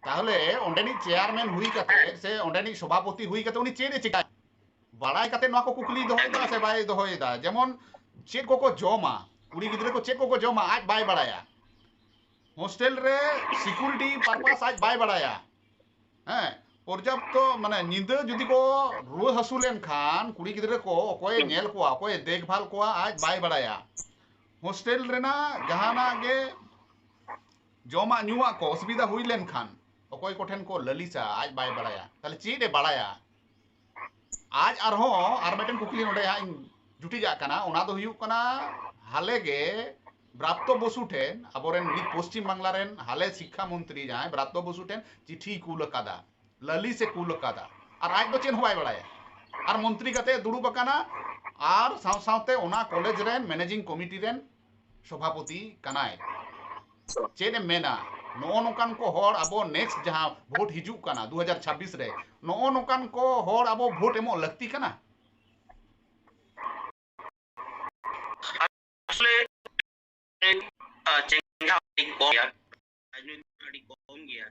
তাহলে অন্ডেনি চেয়ারম্যান হুই কাতে সে অন্ডেনি সভাপতি হুই কাতে উনি চেদে চিকা। বাড়াই কাতে নোয়া কো কুকলি দহয়দা সে বাই দহয়দা যেমন চেদ কোকো জমা কুড়ি গিদ্রে কো চেদ কোকো জমা আজ বাই বাড়ায়া হোস্টেল রে সিকিউরিটি পারপাস আজ বাই বাড়ায়া पर्याप्त माने निंदा जदि को रु हसू लेन खान कुड़ी गिदरे को कोए नेल को कोए देखभाल को आज बाय बड़ाया हॉस्टल रेना जहाना के जोमा न्यूआ को असुविधा हुई लेन खान कोई कोठेन को ललिसा आज बाय बड़ाया ताले तले दे बड़ाया आज अरहो आर बेटन कुकली नोडे हाँ जुटी जा कना ओना दो हुयु कना हाले गे ठेन বসু पश्चिम बांगला रेन हाले शिक्षा मंत्री যায় ব্রাত্য बसु ठेन চিঠি कुल कादा ᱞᱟᱹᱞᱤ ᱥᱮ ᱠᱩᱞ ᱟᱠᱟᱫᱟ ᱟᱨ ᱟᱡ ᱫᱚ ᱪᱮᱫ ᱦᱚᱸ ᱵᱟᱭ ᱵᱟᱲᱟᱭᱟ ᱟᱨ ᱢᱚᱱᱛᱨᱤ ᱠᱟᱛᱮ ᱫᱩᱲᱩᱵ ᱟᱠᱟᱱᱟ ᱟᱨ ᱥᱟᱶ ᱥᱟᱶᱛᱮ ᱚᱱᱟ ᱠᱚᱞᱮᱡᱽ ᱨᱮᱱ ᱢᱮᱱᱮᱡᱤᱝ ᱠᱚᱢᱤᱴᱤ ᱨᱮᱱ ᱥᱚᱵᱷᱟᱯᱚᱛᱤ ᱠᱟᱱᱟᱭ ᱪᱮᱫ ᱮ ᱢᱮᱱᱟ ᱱᱚᱜᱼᱚ ᱱᱚᱝᱠᱟᱱ ᱠᱚ ᱦᱚᱲ ᱟᱵᱚ ᱱᱮᱠᱥᱴ ᱡᱟᱦᱟᱸ ᱵᱷᱳᱴ ᱦᱤᱡᱩᱜ ᱠᱟᱱᱟ 2026 ᱨᱮ ᱱᱚᱜᱼᱚ ᱱᱚᱝᱠᱟᱱ ᱠᱚ ᱦᱚᱲ ᱟᱵᱚ ᱵᱷᱳᱴ ᱮᱢᱚᱜ ᱞᱟᱹᱠᱛᱤ ᱠᱟᱱᱟ ᱟᱥᱞᱮ ᱪᱮᱝᱜᱷᱟ ᱟᱹᱰᱤ ᱠᱚᱢ ᱜᱮᱭᱟ ᱨᱟᱡᱽᱱᱤᱛᱤ ᱟᱹᱰᱤ ᱠᱚᱢ ᱜᱮᱭᱟ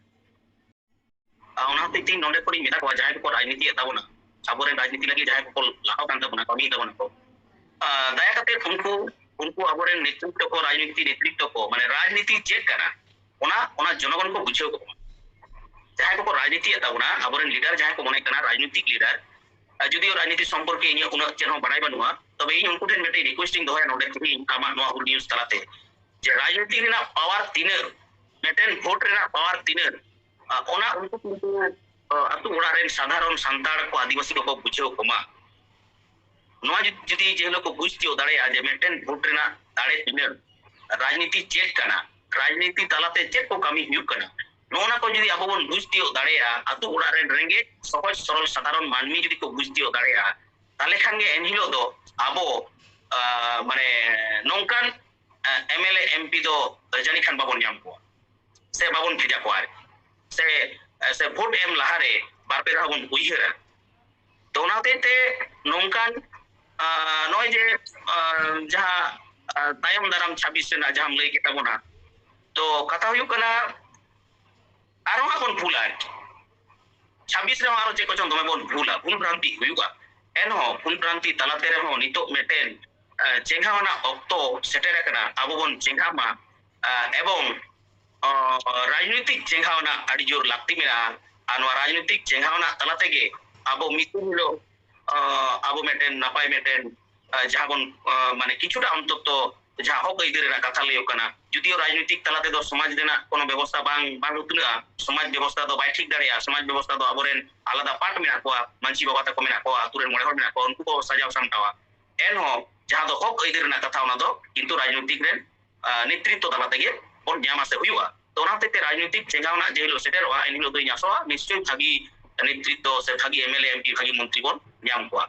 ᱚᱱᱟ ᱦᱚᱛᱮᱡ ᱛᱮ ᱱᱚᱰᱮ ᱠᱷᱚᱱᱤᱧ ᱢᱮᱛᱟ ᱠᱚᱣᱟ ᱡᱟᱦᱟᱸᱭ ᱠᱚ ᱨᱟᱡᱽᱱᱤᱛᱤᱭᱮᱫ ᱛᱟᱵᱚᱱᱟ ᱟᱵᱚᱨᱮᱱ ᱨᱟᱡᱽᱱᱤᱛᱤ ᱞᱟᱹᱜᱤᱫ ᱡᱟᱦᱟᱸᱭ ᱠᱚ ᱞᱟᱦᱟᱜ ᱠᱟᱱ ᱛᱟᱵᱚᱱᱟ ᱠᱟᱹᱢᱤᱭᱮᱫ ᱛᱟᱵᱚᱱᱟ ᱠᱚ ᱫᱟᱭᱟ ᱠᱟᱛᱮ ᱩᱱᱠᱩ ᱩᱱᱠᱩ ᱟᱵᱚᱨᱮᱱ ᱱᱮᱛᱨᱤᱛᱚ ᱠᱚ ᱨᱟᱡᱽᱱᱤᱛᱤ ᱱᱮᱛᱨᱤᱛᱚ ᱠᱚ ᱢᱟᱱᱮ ᱨᱟᱡᱽᱱᱤᱛᱤ ᱪᱮᱫ ᱠᱟᱱᱟ ᱚᱱᱟ ᱚᱱᱟ ᱡᱚᱱᱚᱜᱚᱱ ᱠᱚ ᱵᱩᱡᱷᱟᱹᱣ ᱠᱚ ᱡᱟᱦᱟᱸᱭ ᱠᱚᱠᱚ ᱨᱟᱡᱽᱱᱤᱛᱤᱭᱮᱫ ᱛᱟᱵᱚᱱᱟ ᱟᱵᱚᱨᱮᱱ ᱞᱤᱰᱟᱨ ᱡᱟᱦᱟᱸᱭ ᱠᱚ ᱢᱚᱱᱮ ᱠᱟᱱᱟ ᱨᱟᱡᱽᱱᱤᱛᱤᱠ ᱞᱤᱰᱟᱨ যদিও রাজনীতি সম্পর্কে ইনি উনার চেন বাড়াই বানুয়া তবে ইনি উনকু ঠেন মেটে রিকোয়েস্টিং দহয়া নডে তুমি আমার নোয়া হুল নিউজ তালাতে যে রাজনীতি রেনা পাওয়ার তিনের মেটেন ভোট রেনা পাওয়ার তিনের ona atu ora ren sadharon santar ko adivasi ko bujho ko ma noa jodi je loko bujhti odare aje meten vote na dare tiner. Rajniti chek kana. Rajniti talate chek ko kami hyuk kana. Noona ko jodi abon bujhti odare a atu ora ren renge sohoj sorol sadharon manmi jodi ko bujhti odare a ya. tale khange enhilo do abo eh, mane nongkan eh, MLA MP do eh, jani khan babon jampo se babon bhija ko are ᱥᱮ ᱥᱮ ᱵᱷᱳᱴ ᱮᱢ ᱞᱟᱦᱟᱨᱮ ᱵᱟᱨᱯᱮ ᱫᱷᱟᱣ ᱵᱚᱱ ᱩᱭᱦᱟᱹᱨᱟ ᱛᱚ ᱚᱱᱟ ᱦᱚᱛᱮᱡ ᱛᱮ ᱱᱚᱝᱠᱟᱱ ᱱᱚᱜᱼᱚᱭ ᱡᱮ ᱡᱟᱦᱟᱸ ᱛᱟᱭᱚᱢ ᱫᱟᱨᱟᱢ ᱪᱷᱟᱵᱤᱥ ᱨᱮᱱᱟᱜ ᱡᱟᱦᱟᱸᱢ ᱞᱟᱹᱭ ᱠᱮᱫ ᱛᱟᱵᱚᱱᱟ ᱛᱚ ᱠᱟᱛᱷᱟ ᱦᱩᱭᱩᱜ ᱠᱟᱱᱟ ᱟᱨᱦᱚᱸ ᱦᱟᱸᱜ ᱵᱚᱱ ᱵᱷᱩᱞᱟ ᱟᱨᱠᱤ ᱪᱷᱟᱵᱤᱥ ᱨᱮᱦᱚᱸ ᱟᱨᱚ ᱪᱮᱫ ᱠᱚᱪᱚᱝ ᱫᱚᱢᱮ ᱵᱚᱱ ᱵᱷᱩᱞᱟ ᱵᱷᱩᱞ ᱵᱷᱨᱟᱱᱛᱤ ᱦᱩᱭᱩᱜᱼᱟ ᱮᱱᱦᱚᱸ ᱵᱷᱩᱞ ᱵᱷᱨᱟᱱᱛᱤ ᱛᱟᱞᱟᱛᱮ ᱨᱮᱦᱚᱸ ᱱᱤᱛᱚᱜ ᱢᱤᱫᱴᱮᱱ ᱪᱮᱸᱜᱷᱟᱣᱱᱟ ᱚᱠᱛᱚ ᱥᱮᱴᱮᱨ ᱟᱠᱟᱱᱟ ᱟᱵᱚ ᱵᱚᱱ ᱪᱮᱸᱜᱷᱟᱢᱟ ᱮᱵᱚᱝ ᱨᱟᱡᱽᱱᱤᱛᱤᱠ ᱪᱮᱸᱜᱷᱟᱣᱱᱟ ᱟᱹᱰᱤ ᱡᱳᱨ ᱞᱟᱹᱠᱛᱤ ᱢᱮᱱᱟᱜᱼᱟ ᱟᱨ ᱱᱚᱣᱟ ᱨᱟᱡᱽᱱᱤᱛᱤᱠ ᱪᱮᱸᱜᱷᱟᱣᱱᱟ ᱛᱟᱞᱟ ᱛᱮᱜᱮ ᱟᱵᱚ ᱢᱤᱫ ᱦᱤᱞᱳᱜ ᱟᱵᱚ ᱢᱤᱫᱴᱮᱱ ᱱᱟᱯᱟᱭ ᱢᱤᱫᱴᱮᱱ ᱡᱟᱦᱟᱸ ᱵᱚᱱ ᱢᱟᱱᱮ ᱠᱤᱪᱷᱩটা অন্তত ᱡᱟᱦᱟᱸ ᱦᱚᱠ ᱟᱹᱭᱫᱟᱹᱨ ᱨᱮᱱᱟᱜ ᱠᱟᱛᱷᱟ ᱞᱟᱹᱭᱚᱜ ᱠᱟᱱᱟ ᱡᱩᱫᱤও ᱨᱟᱡᱽᱱᱤᱛᱤᱠ ᱛᱟᱞᱟ ᱛᱮᱫᱚ ᱥᱚᱢᱟᱡᱽ ᱨᱮᱱᱟᱜ ᱠᱳᱱᱳ ᱵᱮᱵᱚᱥᱛᱷᱟ ᱵᱟᱝ ᱵᱟᱝ ᱩᱛᱱᱟᱹᱜᱼᱟ ᱥᱚᱢᱟᱡᱽ ᱵᱮᱵᱚᱥᱛᱷᱟ ᱫᱚ ᱵᱟᱭ ᱴᱷᱤᱠ ᱫᱟᱲᱮᱭᱟᱜᱼᱟ ᱥᱚᱢᱟᱡᱽ ᱵᱮᱵᱚᱥᱛᱷᱟ ᱫᱚ ᱟᱵᱚᱨᱮᱱ ᱟᱞᱟᱫᱟ ᱯᱟᱴ ᱢᱮᱱᱟᱜ ᱠᱚᱣᱟ ᱢᱟᱺᱡᱷᱤ ᱵᱟᱵᱟ ᱛᱟᱠᱚ ᱢᱮᱱᱟᱜ ᱠᱚᱣᱟ ᱟᱛᱩᱨᱮᱱ ᱢᱚᱬᱮ ᱦᱚᱲ ᱢᱮᱱᱟᱜ ᱠᱚᱣᱟ ᱩᱱᱠᱩ ᱠᱚ ᱥᱟᱡᱟᱣ ᱥᱟᱢᱴᱟᱣᱟ ᱮᱱᱦᱚᱸ ᱡᱟᱦᱟᱸ ᱫᱚ ᱦᱚᱠ ᱟᱹᱭᱫᱟᱹᱨ ᱨᱮᱱᱟᱜ ᱠᱟᱛᱷᱟ ᱚᱱᱟ ᱫᱚ ᱠᱤᱱᱛᱩ ᱨᱟᱡᱽᱱᱤᱛᱤᱠ ᱨᱮᱱ নেতৃত্ব তালা থেকে ᱧᱟᱢ ᱟᱥᱮ ᱦᱩᱭᱩᱜᱼᱟ ᱛᱚ ᱚᱱᱟᱛᱮ ᱨᱟᱡᱽᱱᱤᱛᱤᱠ ᱪᱮᱸᱜᱟᱣᱱᱟ ᱡᱮ ᱦᱤᱞᱳᱜ ᱥᱮᱴᱮᱨᱚᱜᱼᱟ ᱮᱱ ᱦᱤᱞᱳᱜ ᱫᱚ ᱧᱟᱥᱚᱜᱼᱟ ᱱᱤᱥᱪᱚᱭ ᱵᱷᱟᱜᱤ ᱱᱮᱛᱨᱤᱛᱚ ᱥᱮ ᱵᱷᱟᱜᱤ ᱮᱢᱮᱞᱮ ᱮᱢᱯᱤ ᱵᱷᱟᱜᱤ ᱢᱚᱱᱛᱨᱤ ᱵᱚᱱ ᱧᱟᱢ ᱠᱚᱣᱟ